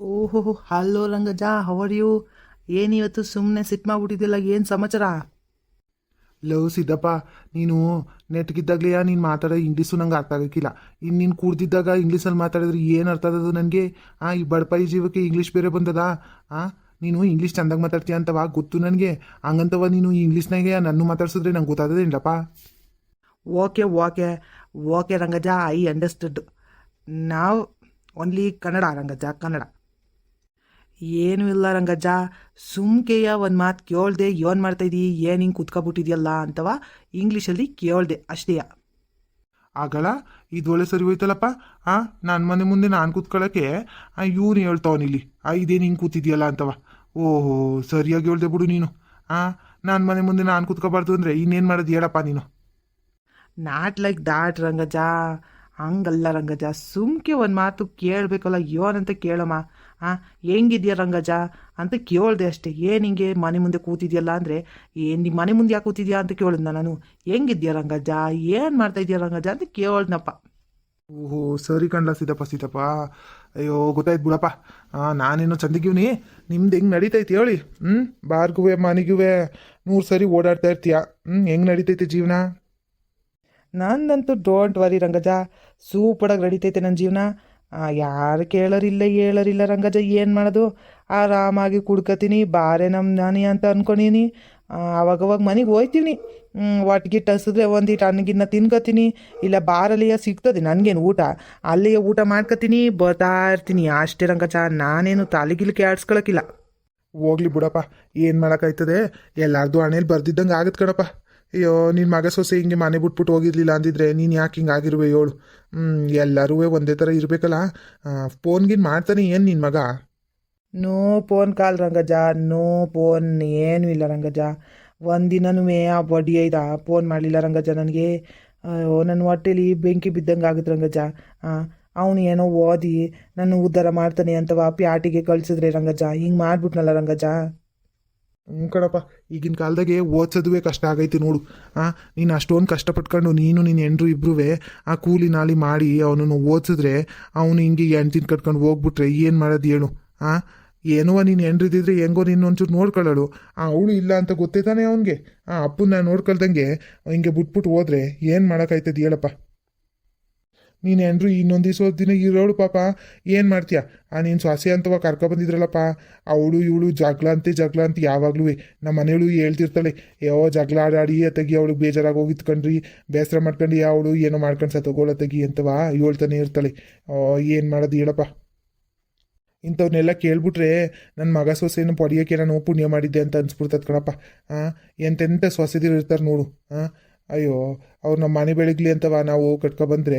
ಓಹೋ hello ರಂಗಜ how are you ಏನಿವತ್ತು ಸುಮ್ಮನೆ ಸಿಟ್ ಮಾಡ್ಬಿಟ್ಟಿದ್ದಿಲ್ಲ ಏನು ಸಮಾಚಾರ? ಲವ್ ಸಿದ್ದಪ್ಪ ನೀನು ನೆಟ್ಗಿದ್ದಾಗಲೇ ನೀನು ಮಾತಾಡೋ ಇಂಗ್ಲೀಷು ನಂಗೆ ಅರ್ಥ ಆಗಕ್ಕಿಲ್ಲ ಇನ್ನು ನೀನು ಕೂಡ್ದಿದ್ದಾಗ ಇಂಗ್ಲೀಷಲ್ಲಿ ಮಾತಾಡಿದ್ರೆ ಏನು ಅರ್ಥ ಆಗೋದು ನನಗೆ ಆ ಈ ಬಡಪಾಯಿ ಜೀವಕ್ಕೆ ಇಂಗ್ಲೀಷ್ ಬೇರೆ ಬಂದದ? ಆ ನೀನು ಇಂಗ್ಲೀಷ್ ಚಂದಾಗಿ ಮಾತಾಡ್ತೀಯ ಅಂತವ ಗೊತ್ತು ನನಗೆ. ಹಂಗಂತವ ನೀನು ಈ ಇಂಗ್ಲೀಷ್ನಾಗೆ ನನ್ನ ಮಾತಾಡ್ಸಿದ್ರೆ ನಂಗೆ ಗೊತ್ತಾಗೋದೇನಿಲ್ಲಪ್ಪ okay okay. Okay Rangaja I understood ನಾವು ಓನ್ಲಿ ಕನ್ನಡ ರಂಗಜ ಕನ್ನಡ. ಏನೂ ಇಲ್ಲ ರಂಗಜ್ಜ. ಸುಮ್ಕೆಯ ಒಂದು ಮಾತು ಕೇಳ್ದೆ ಏನು ಮಾಡ್ತಾಯಿದ್ದೀ ಏನು ಹಿಂಗೆ ಕುತ್ಕೊಬಿಟ್ಟಿದ್ಯಲ್ಲ ಅಂತವ ಇಂಗ್ಲೀಷಲ್ಲಿ ಕೇಳ್ದೆ ಅಷ್ಟೇಯ ಆಗಲ್ಲ ಇದು ಒಳ್ಳೆ ಸರಿ ಹೋಯ್ತಲ್ಲಪ್ಪ. ಆ ನನ್ನ ಮನೆ ಮುಂದೆ ನಾನು ಕೂತ್ಕೊಳ್ಳೋಕ್ಕೆ ಇವನು ಹೇಳ್ತಾವನಿಲ್ಲಿ ಆ ಇದೇನು ಹಿಂಗೆ ಕೂತಿದ್ಯಲ್ಲ ಅಂತವ. ಓಹೋ ಸರಿಯಾಗಿ ಹೇಳ್ದೆ ಬಿಡು ನೀನು. ಆ ನನ್ನ ಮನೆ ಮುಂದೆ ನಾನು ಕೂತ್ಕೋಬಾರ್ದು ಅಂದರೆ ಇನ್ನೇನು ಮಾಡೋದು ಹೇಳಪ್ಪ ನೀನು. ನಾಟ್ ಲೈಕ್ ದಾಟ್ ರಂಗಜ ಹಂಗಲ್ಲ ರಂಗಜ ಸುಮ್ಕೆ ಒಂದು ಮಾತು ಕೇಳಬೇಕಲ್ಲ ಯೋನಂತ ಕೇಳಮ್ಮ. ಹಾಂ ಹೆಂಗಿದ್ಯಾ ರಂಗಜ? ಅಂತ ಕೇಳ್ದೆ ಅಷ್ಟೇ. ಏನು ಹಿಂಗೆ ಮನೆ ಮುಂದೆ ಕೂತಿದ್ಯಲ್ಲ ಅಂದರೆ ಏನು ನಿಮ್ಮ ಮನೆ ಮುಂದೆ ಯಾಕೆ ಕೂತಿದ್ಯಾ ಅಂತ ಕೇಳಿದ್ನ ನಾನು. ಹೆಂಗಿದ್ಯಾ ರಂಗಜ? ಏನು ಮಾಡ್ತಾ ಇದೆಯಾ ರಂಗಜ ಅಂತ ಕೇಳ್ದನಪ್ಪ. ಓಹೋ ಸರಿ ಕಣ್ಲ ಸೀತಪ್ಪ ಸೀತಪ್ಪ. ಅಯ್ಯೋ ಗೊತ್ತಾಯ್ತು ಬಿಡಪ್ಪ. ಹಾಂ ನಾನೇನೋ ಚಂದಿಗಿವ್ನಿ? ನಿಮ್ದು ಹೆಂಗೆ ನಡೀತೈತಿ ಹೇಳಿ. ಹ್ಞೂ ಬಾರ್ಗುವೆ ಮನೆಗುವೆ ನೂರು ಸರಿ ಓಡಾಡ್ತಾ ಇರ್ತೀಯ? ಹ್ಞೂ ಹೆಂಗೆ ನಡೀತೈತೆ ಜೀವನ? ನಂದಂತೂ ಡೋಂಟ್ ವರಿ ರಂಗಜ. ಸೂಪರಾಗಿ ನಡೀತೈತೆ ನನ್ನ ಜೀವನ. ಯಾರು ಕೇಳೋರಿಲ್ಲ ಹೇಳೋರಿಲ್ಲ ರಂಗಜ, ಏನು ಮಾಡೋದು? ಆರಾಮಾಗಿ ಕುಡ್ಕತೀನಿ, ಬಾರೆ ನಮ್ಮ ನಾನಿ ಅಂತ ಅನ್ಕೊಂಡೀನಿ. ಅವಾಗವಾಗ ಮನೆಗೆ ಹೋಯ್ತೀನಿ ಒಟ್ಟಿಗೆ ಹಸಿದ್ರೆ ಒಂದಿಟ್ಟು ಅನ್ನಗಿನ್ನ ತಿನ್ಕೋತೀನಿ. ಇಲ್ಲ ಬಾರಲ್ಲಿಯ ಸಿಗ್ತದೆ ನನಗೇನು ಊಟ? ಅಲ್ಲಿಯೇ ಊಟ ಮಾಡ್ಕೋತೀನಿ ಬರ್ತಾ ಇರ್ತೀನಿ ಅಷ್ಟೇ ರಂಗಜ, ನಾನೇನು ತಾಲಿಗಿಲಿಕೆ ಆಡ್ಸ್ಕೊಳಕ್ಕಿಲ್ಲ ಹೋಗ್ಲಿ ಬಿಡಪ್ಪ, ಏನು ಮಾಡೋಕ್ಕಾಯ್ತದೆ ಎಲ್ಲಾರ್ದು ಹಣೆಯಲ್ಲಿ ಬರ್ದಿದ್ದಂಗೆ ಆಗತ್ತೆ ಕಣಪ್ಪ. ಅಯ್ಯೋ ನಿನ್ನ ಮಗ ಸೊಸೆ ಹಿಂಗೆ ಮನೆ ಬಿಟ್ಬಿಟ್ಟು ಹೋಗಿರ್ಲಿಲ್ಲ ಅಂದಿದ್ರೆ ನೀನು ಯಾಕೆ ಹಿಂಗೆ ಆಗಿರುವೆ ಹೇಳು. ಹ್ಞೂ ಎಲ್ಲರೂ ಒಂದೇ ಥರ ಇರಬೇಕಲ್ಲ. ಫೋನ್ಗಿನ್ ಮಾಡ್ತಾನೆ ಏನು ನಿನ್ನ ಮಗ? No phone call Rangaja no phone ಏನೂ ಇಲ್ಲ ರಂಗಜ ಮೇ ಆ ಬಡಿ ಐದ ಫೋನ್ ಮಾಡಲಿಲ್ಲ ರಂಗಜ ನನಗೆ. ನನ್ನ ಹೊಟ್ಟೆಲಿ ಬೆಂಕಿ ಬಿದ್ದಂಗೆ ಆಗುತ್ತೆ ರಂಗಜ ಅವನು ಏನೋ ಓದಿ, ನನ್ನ ಉದ್ಧಾರ ಮಾಡ್ತಾನೆ ವಾಪಿ ಪ್ಯಾಟಿಗೆ ಕಳ್ಸಿದ್ರೆ ರಂಗಜ ಹಿಂಗೆ ಮಾಡ್ಬಿಟ್ನಲ್ಲ ರಂಗಜ ಹ್ಞೂ ಕಣಪ್ಪ, ಈಗಿನ ಕಾಲದಾಗೆ ಓದ್ಸೋದುವೆ ಕಷ್ಟ ಆಗೈತಿ ನೋಡು. ಹಾಂ ನೀನು ಅಷ್ಟೊಂದು ಕಷ್ಟಪಟ್ಕೊಂಡು ನೀನು ನಿನ್ನ ಹೆಂಡ್ರು ಇಬ್ಬರೂ ಆ ಕೂಲಿ ನಾಲಿ ಮಾಡಿ ಅವನನ್ನು ಓದಿಸಿದ್ರೆ ಅವನು ಹಿಂಗೆ ಎಂಟಿನ ಕಟ್ಕೊಂಡು ಹೋಗ್ಬಿಟ್ರೆ ಏನು ಮಾಡೋದು ಹೇಳು ಹಾಂ ಏನೋ ನೀನು ಹೆಂಡ್ರಿದ್ದಿದ್ರೆ ಹೆಂಗೋ ನೀನು ಒಂಚೂರು ನೋಡ್ಕೊಳ್ಳೋಳು. ಆ, ಅವಳು ಇಲ್ಲ ಅಂತ ಗೊತ್ತೇ ತಾನೇ ಅವನಿಗೆ. ಆ ಅಪ್ಪನ ನೋಡ್ಕೊಳ್ದಂಗೆ ಹಿಂಗೆ ಬಿಟ್ಬಿಟ್ಟು ಹೋದ್ರೆ ಏನು ಮಾಡೋಕ್ಕಾಯ್ತದೆ ಹೇಳಪ್ಪ. ನೀನು ಹೆಂಡ್ರು ಇನ್ನೊಂದು ದಿವಸ ದಿನ ಇರೋಳು ಪಾಪ, ಏನು ಮಾಡ್ತೀಯ? ಆ ನೀನು ಸೊಸೆ ಅಂತವ ಕರ್ಕೊಬಂದಿದ್ರಲ್ಲಪ್ಪ, ಅವಳು ಇವಳು ಜಗಳ ಅಂತೆ ಜಗಳ ಅಂತ ಯಾವಾಗಲೂ ನಮ್ಮ ಮನೆಯಳು ಹೇಳ್ತಿರ್ತಾಳೆ, ಯೋ ಜಗಳ ಆಡಾಡಿ ತಗಿ ಅವಳಿಗೆ ಬೇಜಾರಾಗಿ ಹೋಗಿತ್ತು ಬೇಸರ ಮಾಡ್ಕೊಂಡು ಅವಳು ಏನೋ ಮಾಡ್ಕೊಂಡು ಸತ್ತೋಗೋಳ ತಗಿ ಅಂತವ ಹೇಳ್ತಾನೆ ಇರ್ತಾಳೆ. ಏನು ಮಾಡೋದು ಹೇಳಪ್ಪ. ಇಂಥವ್ರನ್ನೆಲ್ಲ ಕೇಳ್ಬಿಟ್ರೆ ನನ್ನ ಮಗ ಸೊಸೆಯನ್ನು ಪಡೆಯೋಕೆ ನಾನು ಪುಣ್ಯ ಮಾಡಿದ್ದೆ ಅಂತ ಅನ್ಸ್ಬಿಡ್ತದೆ ಕಣಪ್ಪ. ಹಾಂ ಎಂತೆಂಥ ಸೊಸೆದಿರು ಇರ್ತಾರೆ ನೋಡು ಹಾಂ ಅಯ್ಯೋ, ಅವ್ರು ನಮ್ಮ ಮನೆ ಬೆಳಗ್ಲಿ ಅಂತವ ನಾವು ಕಟ್ಕೊಬಂದ್ರೆ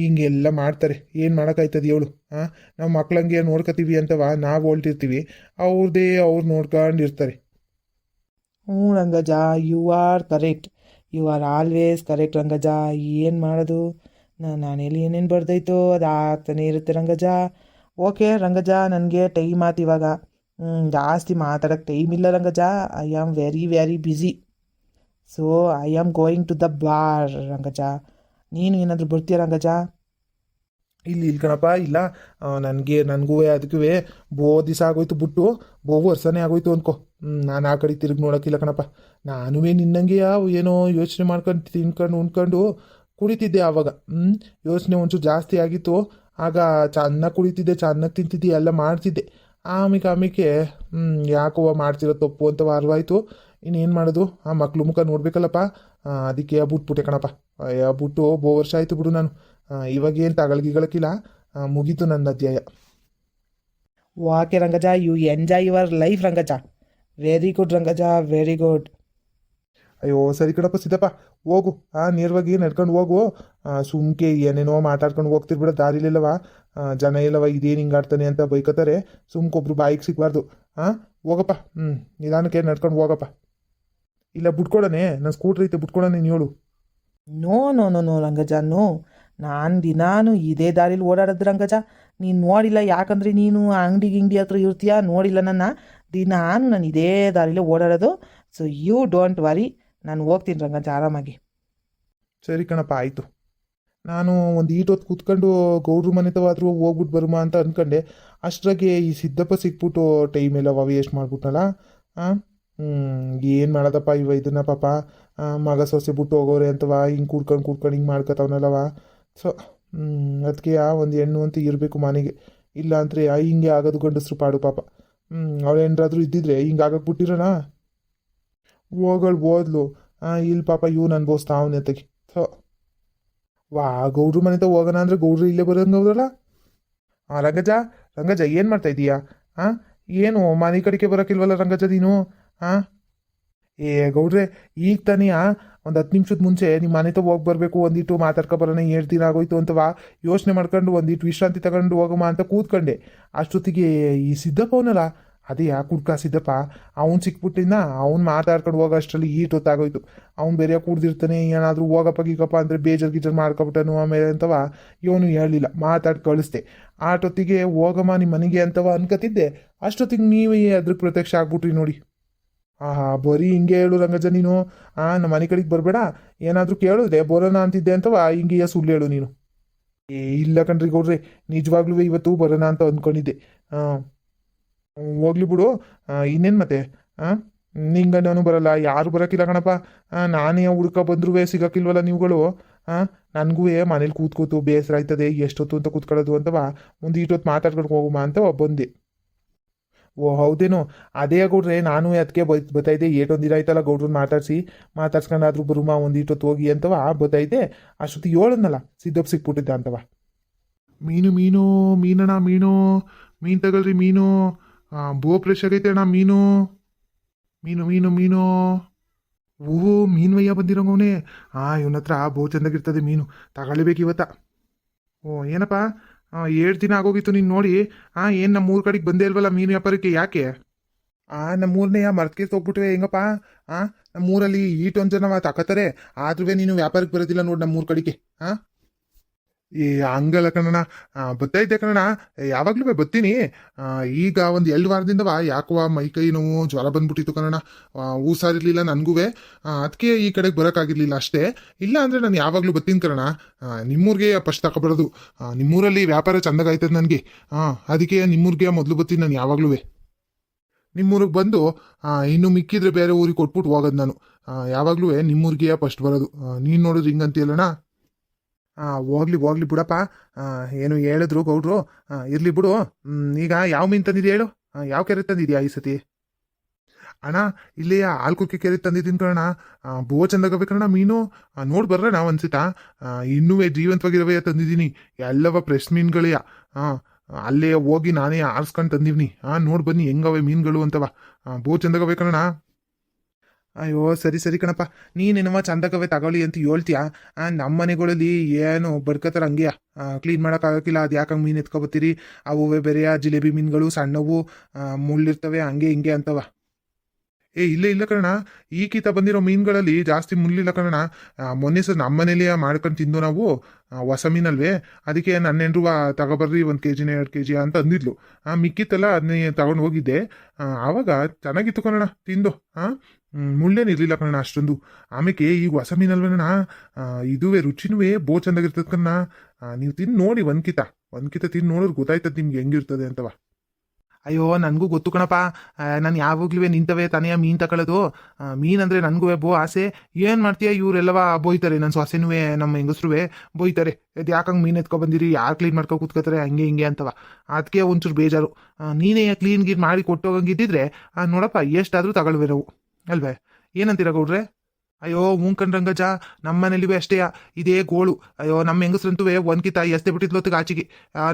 ಹಿಂಗೆಲ್ಲ ಮಾಡ್ತಾರೆ. ಏನು ಮಾಡೋಕ್ಕಾಯ್ತದೆ ಹೇಳು ಹಾಂ ನಾವು ಮಕ್ಳಂಗೆ ನೋಡ್ಕೊತೀವಿ ಅಂತವ ನಾವು ಹೊಲ್ಟಿರ್ತೀವಿ ಅವ್ರದ್ದೇ ಅವ್ರು ನೋಡ್ಕೊಂಡಿರ್ತಾರೆ. ಹ್ಞೂ Rangaja you are correct you are always correct Rangaja. ಏನು ಮಾಡೋದು? ನಾನೆಲ್ಲಿ ಏನೇನು ಬರ್ದೈತೋ ಅದು ಆಗ್ತಾನೆ ಇರುತ್ತೆ ರಂಗಜ. ಓಕೆ ರಂಗಜ, ನನಗೆ ಟೈಮ್ ಆತು ಇವಾಗ. ಜಾಸ್ತಿ ಮಾತಾಡೋಕ್ಕೆ ಟೈಮ್ ಇಲ್ಲ Rangaja. I am very very busy so I am going to the bar Rangaja ನೀನು ಏನಾದರೂ ಬರ್ತೀಯ, ರಂಗಜ? ಇಲ್ಲಿ ಇಲ್ಲಿ ಕಣಪ್ಪ, ಇಲ್ಲ. ನನಗೆ, ನನಗೂ ಅದಕ್ಕೂ ಬೋ ದಿವಸ ಆಗೋಯ್ತು ಬಿಟ್ಟು ಬೋ ವರ್ಷನೇ ಆಗೋಯ್ತು ಅನ್ಕೋ. ನಾನು ಆ ಕಡೆ ತಿರುಗಿ ನೋಡೋಕ್ಕಿಲ್ಲ ಕಣಪ್ಪ. ನಾನು ನಿನ್ನಂಗೆ ಯಾವ ಏನೋ ಯೋಚನೆ ಮಾಡ್ಕೊಂಡು, ತಿನ್ಕೊಂಡು, ಉಣ್ಕೊಂಡು ಕುಡಿತಿದ್ದೆ ಆವಾಗ. ಯೋಚನೆ ಒಂಚೂರು ಜಾಸ್ತಿ ಆಗಿತ್ತು. ಆಗ ಚೆನ್ನಾಗಿ ಕುಡಿತಿದ್ದೆ, ಚೆನ್ನಾಗಿ ತಿಂತಿದ್ದೆ, ಎಲ್ಲ ಮಾಡ್ತಿದ್ದೆ. ಆಮೇಲೆ ಆಮೇಲೆ ಯಾಕೋ ಮಾಡ್ತಿರೋ ತಪ್ಪು ಅಂತ ಅರ್ವಾಯ್ತು ಇನ್ನೇನು ಮಾಡೋದು? ಆ ಮಕ್ಳು ಮುಖ ನೋಡ್ಬೇಕಲ್ಲಪ್ಪ. ಅದಕ್ಕೆ ಬಿಟ್ಬಿಟ್ಟೆ ಕಣಪ್ಪ. ಅಯ್ಯ ಬಿಟ್ಟು ಬೋ ವರ್ಷ ಆಯಿತು ಬಿಡು ನಾನು. ಇವಾಗ ಏನು ತಗೊಳ್ಗಿಗಳಕ್ಕಿಲ್ಲ ಮುಗೀತು ನನ್ನ ಅಧ್ಯಾಯ. Okay Rangaja you enjoy your life Rangaja. Very good Rangaja very good. ಅಯ್ಯೋ ಸರಿ ಕಣಪ್ಪ ಸಿದ್ದಪ್ಪ. ಹೋಗು. ಆ ನೇರವಾಗಿ ನಡ್ಕೊಂಡು ಹೋಗು. ಸುಮ್ಕೆ ಏನೇನೋ ಮಾತಾಡ್ಕೊಂಡು ಹೋಗ್ತಿರ್ಬಿಡ ದಾರಿಲಿಲ್ಲವ? ಜನ ಇಲ್ಲವ? ಇದೇನು ಹಿಂಗಾಡ್ತಾನೆ ಅಂತ ಬೈಕತ್ತಾರೆ. ಸುಮ್ಕೊಬ್ರು ಬಾಯಿಗೆ ಸಿಗಬಾರ್ದು. ಹಾಂ ಹೋಗಪ್ಪ. ಹ್ಞೂ ನಿಧಾನಕ್ಕೆ ನಡ್ಕೊಂಡು ಹೋಗಪ್ಪ. ಇಲ್ಲ ಬಿಟ್ಕೊಡನೆ. ನನ್ನ ಸ್ಕೂಟ್ರ್ ಐತೆ ಬಿಟ್ಕೊಡಣ ನೀನು ಹೇಳು. No no no no Rangaja no. ನಾನು ದಿನಾನು ಇದೇ ದಾರಿಲಿ ಓಡಾಡೋದು ರಂಗಜ. ನೀನು ನೋಡಿಲ್ಲ ಯಾಕಂದರೆ ನೀನು ಅಂಗಡಿ ಗಿಂಗಡಿ ಹತ್ರ ಇರ್ತೀಯ? ನೋಡಿಲ್ಲ ನನ್ನ. ದಿನಾನು ನಾನು ಇದೇ ದಾರಿಲಿ ಓಡಾಡೋದು. ಸೊ ಯು ಡೋಂಟ್ ವರಿ ನಾನು ಹೋಗ್ತೀನಿ ರಂಗಜ ಆರಾಮಾಗಿ. ಸರಿ ಕಣಪ್ಪ ಆಯಿತು. ನಾನು ಒಂದು ಈಟೊತ್ತು ಕೂತ್ಕೊಂಡು ಗೌಡ್ರ ಮನೆ ತವಾದ್ರೂ ಹೋಗ್ಬಿಟ್ಟು ಬರುಮಾ ಅಂತ ಅಂದ್ಕೊಂಡೆ ಅಷ್ಟ್ರಾಗೆ ಈ ಸಿದ್ದಪ್ಪ ಸಿಕ್ಬಿಟ್ಟು ಟೈಮ್ ಎಲ್ಲ ವೇಸ್ಟ್ ಮಾಡ್ಬಿಟ್ನಲ್ಲ? ಹಾಂ ಏನು ಮಾಡೋದಪ್ಪ ಇವ ಇದನ್ನ ಪಾಪ? ಮಗ ಸೊಸೆ ಬಿಟ್ಟು ಹೋಗೋರೆ ಅಂತವಾ ಹಿಂಗೆ ಕೂಡ್ಕೊಂಡು ಕೂಡ್ಕೊಂಡು ಹಿಂಗೆ ಮಾಡ್ಕೊತಾವನಲ್ಲವ ಸೊ ಅದಕ್ಕೆ ಆ ಒಂದು ಹೆಣ್ಣು ಅಂತ ಇರಬೇಕು ಮನೆಗೆ. ಇಲ್ಲ ಅಂದರೆ ಹಿಂಗೆ ಆಗೋದು ಗಂಡಸ್ರು ಪಾಡು ಪಾಪ. ಅವಳು ಏನಾದ್ರೂ ಇದ್ದಿದ್ರೆ ಹಿಂಗೆ ಆಗಕ್ಕೆ ಬಿಟ್ಟಿರೋಣ ಹೋಗಳು ಓದ್ಲು ಇಲ್ಲಿ ಪಾಪ ಇವ್ನು ಅನ್ಭವಿಸ್ತಾ ಅವನೇ ತೆಗಿ ಸೊ, ವಾ, ಗೌಡ್ರು ಮನೆ ಹತ್ರ ಹೋಗೋಣ ಅಂದರೆ ಗೌಡ್ರು ಇಲ್ಲೇ ಬರೋಂಗೆ ಹೌದಲ್ಲ ಹಾಂ ರಂಗಜ ರಂಗಜ ಏನು ಮಾಡ್ತಾ ಇದೀಯಾ? ಹಾಂ ಏನು ಮನೆ ಕಡೆಗೆ ಬರೋಕ್ಕಿಲ್ವಲ್ಲ ರಂಗಜ ನೀನು? ಹಾಂ ಏ, ಗೌಡ್ರೆ, ಈಗ ತಾನೇ ಒಂದು ಹತ್ತು ನಿಮಿಷದ ಮುಂಚೆ ನಿಮ್ಮ ಮನೆ ತಗೋ ಹೋಗಿ ಬರಬೇಕು, ಒಂದಿಟ್ಟು ಮಾತಾಡ್ಕೊ ಬರೋಣ, ಏಳು ದಿನ ಆಗೋಯ್ತು ಅಂತವಾ ಯೋಚನೆ ಮಾಡ್ಕೊಂಡು ಒಂದಿಟ್ಟು ವಿಶ್ರಾಂತಿ ತಗೊಂಡು ಹೋಗಮ್ಮ ಅಂತ ಕೂತ್ಕೊಂಡೆ. ಅಷ್ಟೊತ್ತಿಗೆ ಈ ಸಿದ್ದಪ್ಪ ಅವನಲ್ಲ, ಅದೇ ಯಾಕೆ ಕುಡ್ಕ ಸಿದ್ದಪ್ಪ, ಅವ್ನು ಸಿಕ್ಬಿಟ್ಟಿನ ಅವ್ನು ಮಾತಾಡ್ಕೊಂಡು ಹೋಗೋ ಅಷ್ಟರಲ್ಲಿ ಈಟ್ ಹೊತ್ತಾಗೋಯ್ತು ಅವ್ನು ಬೇರೆ ಕುಡ್ದಿರ್ತಾನೆ, ಏನಾದರೂ ಹೋಗಪ್ಪ, ಗೀಗಪ್ಪ ಅಂದರೆ ಬೇಜಾರು ಗೀಜರ್ ಮಾಡ್ಕೊಬಿಟ್ಟನು ಆಮೇಲೆ ಅಂತವ ಇವನು ಹೇಳಲಿಲ್ಲ, ಮಾತಾಡಿ ಕಳಿಸ್ದೆ. ಆಟೊತ್ತಿಗೆ ಹೋಗಮ್ಮ ನಿಮ್ಮ ಮನೆಗೆ ಅಂತವ ಅನ್ಕೋತಿದ್ದೆ ಅಷ್ಟೊತ್ತಿಗೆ ನೀವೇ ಅದ್ರಕ್ಕೆ ಪ್ರತ್ಯಕ್ಷ ಆಗ್ಬಿಟ್ರಿ ನೋಡಿ. ಆಹಾ, ಬರೀ ಹಿಂಗೆ ಹೇಳು ರಂಗಜ ನೀನು. ಆ, ನಮ್ಮ ಮನೆ ಕಡೆಗೆ ಬರಬೇಡ. ಏನಾದರೂ ಕೇಳಿದ್ರೆ ಬರೋಣ ಅಂತಿದ್ದೆ ಅಂತವ ಹಿಂಗೆ ಸುಳ್ಳು ಹೇಳು ನೀನು. ಏ, ಇಲ್ಲ ಕಣ್ರಿ ಗೌಡ್ರಿ ನಿಜವಾಗ್ಲೂ ಇವತ್ತು ಬರೋಣ ಅಂತ ಅಂದ್ಕೊಂಡಿದ್ದೆ. ಹಾಂ ಹೋಗ್ಲಿ ಬಿಡು. ಇನ್ನೇನು ಮತ್ತೆ? ಹಾಂ ನಿಂಗೆ ನಾನು ಬರಲ್ಲ, ಯಾರು ಬರೋಕ್ಕಿಲ್ಲ ಕಣಪ್ಪ. ನಾನೇ ಹುಡುಕ ಬಂದ್ರೂ ಸಿಗೋಕ್ಕಿಲ್ವಲ್ಲ ನೀವುಗಳು. ಹಾಂ ನನಗೂ ಮನೇಲಿ ಕೂತ್ಕೋತು, ಬೇಸರ ಆಯ್ತದೆ, ಎಷ್ಟೊತ್ತು ಅಂತ ಕೂತ್ಕೊಳ್ಳೋದು ಅಂತವ ಒಂದು ಇಷ್ಟೊತ್ತು ಮಾತಾಡ್ಕೊಂಡು ಹೋಗುಮ ಅಂತ ಬಂದೆ. ಓ, ಹೌದೇನು? ಅದೇ ಗೌಡ್ರೆ, ನಾನು ಅದಕ್ಕೆ ಬೈ ಬತ್ತೈದೆ ಏಟೊಂದಿರ ಆಯ್ತಲ್ಲ ಗೌಡ್ರನ್ನ ಮಾತಾಡಿಸಿ, ಮಾತಾಡ್ಸ್ಕೊಂಡಾದ್ರೂ ಬರುಮ, ಒಂದು ಈಟೊತ್ತು ಹೋಗಿ ಅಂತವ ಬತ್ತೈತೆ ಅಷ್ಟೊತ್ತಿಗೆ ಏಳನ್ನಲ್ಲ ಸಿದ್ದಪ್ಪ ಸಿಕ್ಬಿಟ್ಟಿದ್ದ ಅಂತವ. ಮೀನು ಮೀನು, ಮೀನಣ್ಣ, ಮೀನು ಮೀನು ತಗೊಳ್ರಿ, ಮೀನು. ಬೋ ಪ್ರೆಷರ್ ಐತೆ ಅಣ್ಣ, ಮೀನು. ಮೀನು ಮೀನು ಮೀನು. ಓಹೋ ಮೀನು ವಯ್ಯ ಬಂದಿರೋಂಗವನೇ ಆ ಇವನ ಹತ್ರ ಬಹು ಚೆಂದಾಗಿರ್ತದೆ ಮೀನು. ತಗೊಳ್ಬೇಕು ಇವತ್ತ ಓ, ಏನಪ್ಪ? ಏಳು ದಿನ ಆಗೋಗಿತ್ತು ನೀನು ನೋಡಿ. ಆ, ಏನು ನಮ್ಮ ಊರ ಕಡೆಗೆ ಬಂದೇ ಇಲ್ವಲ್ಲ ಮೀನು ವ್ಯಾಪಾರಕ್ಕೆ, ಯಾಕೆ? ಆ ನಮ್ಮ ಯಾ ಮರ್ತ್ಕೆ ಹೋಗ್ಬಿಟ್ವೆ ಹೆಂಗಪ್ಪ? ಆ ನಮ್ಮ ಊರಲ್ಲಿ ಈಟೊಂದು ಜನ ತಕತಾರೆ ಆದ್ರೂ ನೀನು ವ್ಯಾಪಾರಕ್ಕೆ ಬರೋದಿಲ್ಲ ನೋಡಿ ನಮ್ಮ ಊರ ಕಡೆಗೆ. ಆ? ಏ ಹಂಗಲ್ಲ ಕಣಣ್ಣ ಬರ್ತಾ ಇದ್ದೆ ಕಣಣ್ಣ ಯಾವಾಗಲೂ ಬತ್ತೀನಿ ಈಗ ಒಂದು ಎರಡು ವಾರದಿಂದವ ಯಾಕೋ ಮೈ ಕೈ ನೋವು, ಜ್ವರ ಬಂದ್ಬಿಟ್ಟಿತ್ತು ಕಣಣ್ಣ ಊಸಾರಿರ್ಲಿಲ್ಲ ನನಗೂ ಅದಕ್ಕೆ ಈ ಕಡೆಗೆ ಬರೋಕ್ಕಾಗಿರ್ಲಿಲ್ಲ ಅಷ್ಟೇ. ಇಲ್ಲ ಅಂದರೆ ನಾನು ಯಾವಾಗಲೂ ಬತ್ತೀನಿ ಕಣಣ್ಣ ನಿಮ್ಮೂರಿಗೆ ಫಸ್ಟ್ ತಗೊಬರೋದು ನಿಮ್ಮೂರಲ್ಲಿ ವ್ಯಾಪಾರ ಚಂದಾಗಾಯ್ತದೆ ನನಗೆ. ಹಾಂ ಅದಕ್ಕೆ ನಿಮ್ಮೂರಿಗೆ ಮೊದಲು ಬತ್ತೀನಿ ನಾನು ಯಾವಾಗಲೂ ನಿಮ್ಮೂರಿಗೆ ಬಂದು ಇನ್ನು ಮಿಕ್ಕಿದ್ರೆ ಬೇರೆ ಊರಿಗೆ ಕೊಟ್ಬಿಟ್ಟು ಹೋಗೋದು ನಾನು. ಯಾವಾಗಲೂ ನಿಮ್ಮೂರಿಗೆ ಫಸ್ಟ್ ಬರೋದು. ನೀನು ನೋಡಿದ್ರೆ ಹಿಂಗಂತೀಯಲ್ಲಣ್ಣ? ಹೋಗ್ಲಿ ಹೋಗ್ಲಿ ಬಿಡಪ್ಪ. ಏನು ಹೇಳಿದ್ರು ಗೌಡ್ರು. ಇರಲಿ ಬಿಡು. ಈಗ ಯಾವ ಮೀನು ತಂದಿದ್ಯಾ ಹೇಳು? ಯಾವ ಕೆರೆ ತಂದಿದ್ಯಾ ಈ ಸತಿ? ಅಣ್ಣ ಇಲ್ಲಿ ಆಲ್ಕುಕ್ಕೆ ಕೆರೆ ತಂದಿದ್ದೀನಿ ಕಣ ಬೋ ಚಂದಾಗಬೇಕಣ್ಣ ಮೀನು. ನೋಡಿ ಒಂದ್ಸಿತ ಆ, ಇನ್ನೂ ಜೀವಂತವಾಗಿರವೇ ತಂದಿದ್ದೀನಿ. ಎಲ್ಲವ ಫ್ರೆಶ್ ಮೀನುಗಳೇ. ಹಾಂ ಅಲ್ಲೇ ಹೋಗಿ ನಾನೇ ಆರಿಸ್ಕೊಂಡು ತಂದಿವ್ನಿ. ಹಾಂ ನೋಡಿ ಬನ್ನಿ ಹೆಂಗವೆ ಮೀನುಗಳು ಅಂತವ. ಭೂ ಬೋ ಚಂದಾಗಬೇಕಣ್ಣ ಅಯ್ಯೋ, ಸರಿ ಸರಿ ಕಣಪ್ಪ. ನೀನೇನವ ಚಂದಕವೇ ತಗೊಳ್ಳಿ ಅಂತ ಹೇಳ್ತೀಯ? ನಮ್ಮ ಮನೆಗಳಲ್ಲಿ ಏನು ಬಡ್ಕತ್ತಾರ ಹಂಗೆ ಕ್ಲೀನ್ ಮಾಡೋಕ್ಕಾಗಕ್ಕಿಲ್ಲ ಅದು ಯಾಕಂಗೆ ಮೀನು ಎತ್ಕೊಬತ್ತೀರಿ? ಅವುವೇ ಬೇರೆಯ ಜಿಲೇಬಿ ಮೀನುಗಳು ಸಣ್ಣವು ಮುಳ್ಳಿರ್ತವೆ, ಹಂಗೆ ಹಿಂಗೆ ಅಂತವ. ಏ, ಇಲ್ಲ ಇಲ್ಲ ಕಣ ಈಗೀತ ಬಂದಿರೋ ಮೀನುಗಳಲ್ಲಿ ಜಾಸ್ತಿ ಮುಳ್ಳಿಲ್ಲ ಕಣ ಮೊನ್ನೆ ಸರ್ ನಮ್ಮ ಮನೇಲಿ ಮಾಡ್ಕೊಂಡು ತಿಂದು ನಾವು ಹೊಸ ಮೀನಲ್ವೇ? ಅದಕ್ಕೆ ನನ್ನ ಹೆಂಡ್ರು ತಗೊಬರ್ರಿ, ಒಂದು ಕೆ ಜಿನ ಎರಡು ಕೆ ಜಿ ಅಂತ ಅಂದಿದ್ಲು. ಆ ಮಿಕ್ಕಿತ್ತಲ್ಲ ಅದನ್ನೇ ತಗೊಂಡು ಹೋಗಿದ್ದೆ. ಆವಾಗ ಚೆನ್ನಾಗಿತ್ತು ಕಣ ತಿಂದು. ಹಾಂ ಮುಳ್ಳೇನು ಇರಲಿಲ್ಲ ಕಣ ಅಷ್ಟೊಂದು. ಆಮೇಲೆ ಈಗ ಹೊಸ ಮೀನಲ್ವಣ್ಣ ಇದುವೇ ರುಚಿನೂ ಬೋ ಚೆಂದಾಗಿರ್ತದ ಕಣ್ಣ ನೀವು ತಿಂದು ನೋಡಿ ಒಂದ್ಕಿತ. ಒಂದ್ಕಿತ ತಿಂದು ನೋಡಿದ್ರೆ ಗೊತ್ತಾಯ್ತದ ನಿಮ್ಗೆ ಹೆಂಗಿರ್ತದೆ ಅಂತವ. ಅಯ್ಯೋ, ನನಗೂ ಗೊತ್ತು ಕಣಪ್ಪ. ನಾನು ಯಾವಾಗ್ಲೂ ನಿಂತವೆ ತಾನೆಯ ಮೀನು ತಗೊಳ್ಳೋದು ಮೀನು ಅಂದರೆ ನನಗೂ ಬೋ ಆಸೆ. ಏನು ಮಾಡ್ತೀಯ ಇವರೆಲ್ಲವ? ಬೋಯ್ತಾರೆ ನನ್ನ ಸೊಸೆನೂ ನಮ್ಮ ಹೆಂಗಸ್ರುವೆ. ಬೋಯ್ತಾರೆ. ಅದು ಯಾಕಂಗೆ ಮೀನು ಎತ್ಕೊ ಬಂದಿರಿ? ಯಾರು ಕ್ಲೀನ್ ಮಾಡ್ಕೊ ಕೂತ್ಕೋತಾರೆ ಹಂಗೆ, ಹಿಂಗೆ ಅಂತವ. ಅದಕ್ಕೆ ಒಂಚೂರು ಬೇಜಾರು. ನೀನೇ ಕ್ಲೀನ್ ಗೀನ್ ಮಾಡಿ ಕೊಟ್ಟೋಗಂಗಿದ್ದಿದ್ರೆ ನೋಡಪ್ಪ ಎಷ್ಟಾದರೂ ತಗೊಳ್ವೆ ನಾವು. ಅಲ್ವೇ? ಏನಂತೀರ ಗೌಡ್ರೆ? ಅಯ್ಯೋ ಹ್ಞೂ ರಂಗಜಾ ನಮ್ಮ ಮನೇಲಿ ಅಷ್ಟೇ, ಇದೇ ಗೋಳು. ಅಯ್ಯೋ ನಮ್ಮ ಹೆಂಗಸ್ರಂತೂ ಒಂದ್ಕಿತ ಎಸ್ತೆ ಬಿಟ್ಟಿದ್ಲೊತ್ತಿಗೆ ಆಚೆಗೆ.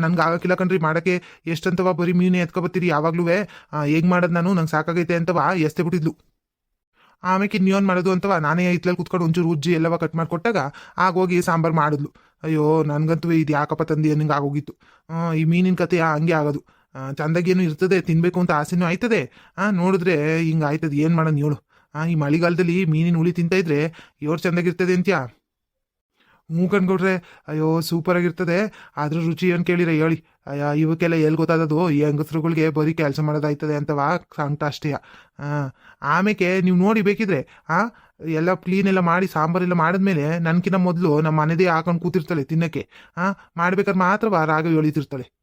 ನನ್ಗೆ ಆಗಕ್ಕಿಲ್ಲ ಕಣ್ರಿ, ಮಾಡಕ್ಕೆ ಎಷ್ಟಂತವ ಬರೀ ಮೀನು ಎತ್ಕೊಬತ್ತೀರಿ ಯಾವಾಗ್ಲೂ ಹೇಗೆ ಮಾಡೋದು ನಾನು? ನಂಗೆ ಸಾಕಾಗೈತೆ ಅಂತವ ಎಸ್ತೆ ಬಿಟ್ಟಿದ್ಲು. ಆಮೇಲೆ ಇನ್ನೇನು ಮಾಡೋದು ಅಂತವ? ನಾನೇ ಇತ್ಲಲ್ಲಿ ಕುತ್ಕೊಂಡು ಒಂಚೂರು ಉಜ್ಜಿ ಎಲ್ಲವ ಕಟ್ ಮಾಡಿಕೊಟ್ಟಾಗ ಆಗೋಗಿ ಸಾಂಬಾರು ಮಾಡಿದ್ಲು. ಅಯ್ಯೋ ನನಗಂತೂ ಇದು ಯಾಕಪ್ಪ ತಂದಿ ಅನ್ನಂಗೆ ಆಗೋಗಿತ್ತು ಈ ಮೀನಿನ ಕತೆ ಹಂಗೆ ಆಗೋದು. ಚಂದಾಗೇನು ಇರ್ತದೆ, ತಿನ್ಬೇಕು ಅಂತ ಆಸೆನೂ ಆಯ್ತದೆ. ಆ, ನೋಡಿದ್ರೆ ಹಿಂಗೆ ಆಯ್ತದೆ. ಏನು ಮಾಡೋಣ ಹೇಳು. ಆ, ಈ ಮಳೆಗಾಲದಲ್ಲಿ ಮೀನಿನ ಹುಳಿ ತಿಂತ ಇದ್ರೆ ಇವ್ರು ಚಂದಾಗಿರ್ತದೆ ಅಂತ್ಯಾ? ಹ್ಞೂ ಕಂಡ್ಕೊಟ್ರೆ ಅಯ್ಯೋ ಸೂಪರ್ ಆಗಿರ್ತದೆ. ಅದ್ರ ರುಚಿ ಏನು ಕೇಳಿರ ಹೇಳಿ. ಅಯ್ಯ, ಇವಕ್ಕೆಲ್ಲ ಎಲ್ಲಿ ಗೊತ್ತಾದದು ಈ ಹೆಂಗಸ್ರುಗಳಿಗೆ ಬರೀ ಕೆಲಸ ಮಾಡೋದಾಯ್ತದೆ ಅಂತವಾ ಸಂಕಟ ಅಷ್ಟೇ ಹಾಂ ನೀವು ನೋಡಿ ಬೇಕಿದ್ರೆ, ಆ, ಎಲ್ಲ ಕ್ಲೀನ್ ಎಲ್ಲ ಮಾಡಿ ಸಾಂಬಾರೆಲ್ಲ ಮಾಡಿದ್ಮೇಲೆ ನನ್ಕಿನ್ನ ಮೊದಲು ನಮ್ಮ ಮನೆದೇ ಹಾಕೊಂಡು ಕೂತಿರ್ತಾಳೆ ತಿನ್ನಕ್ಕೆ. ಆ, ಮಾಡ್ಬೇಕಾದ್ರೆ ಮಾತ್ರ ರಾಗ ಎಳಿತಿರ್ತಾಳೆ.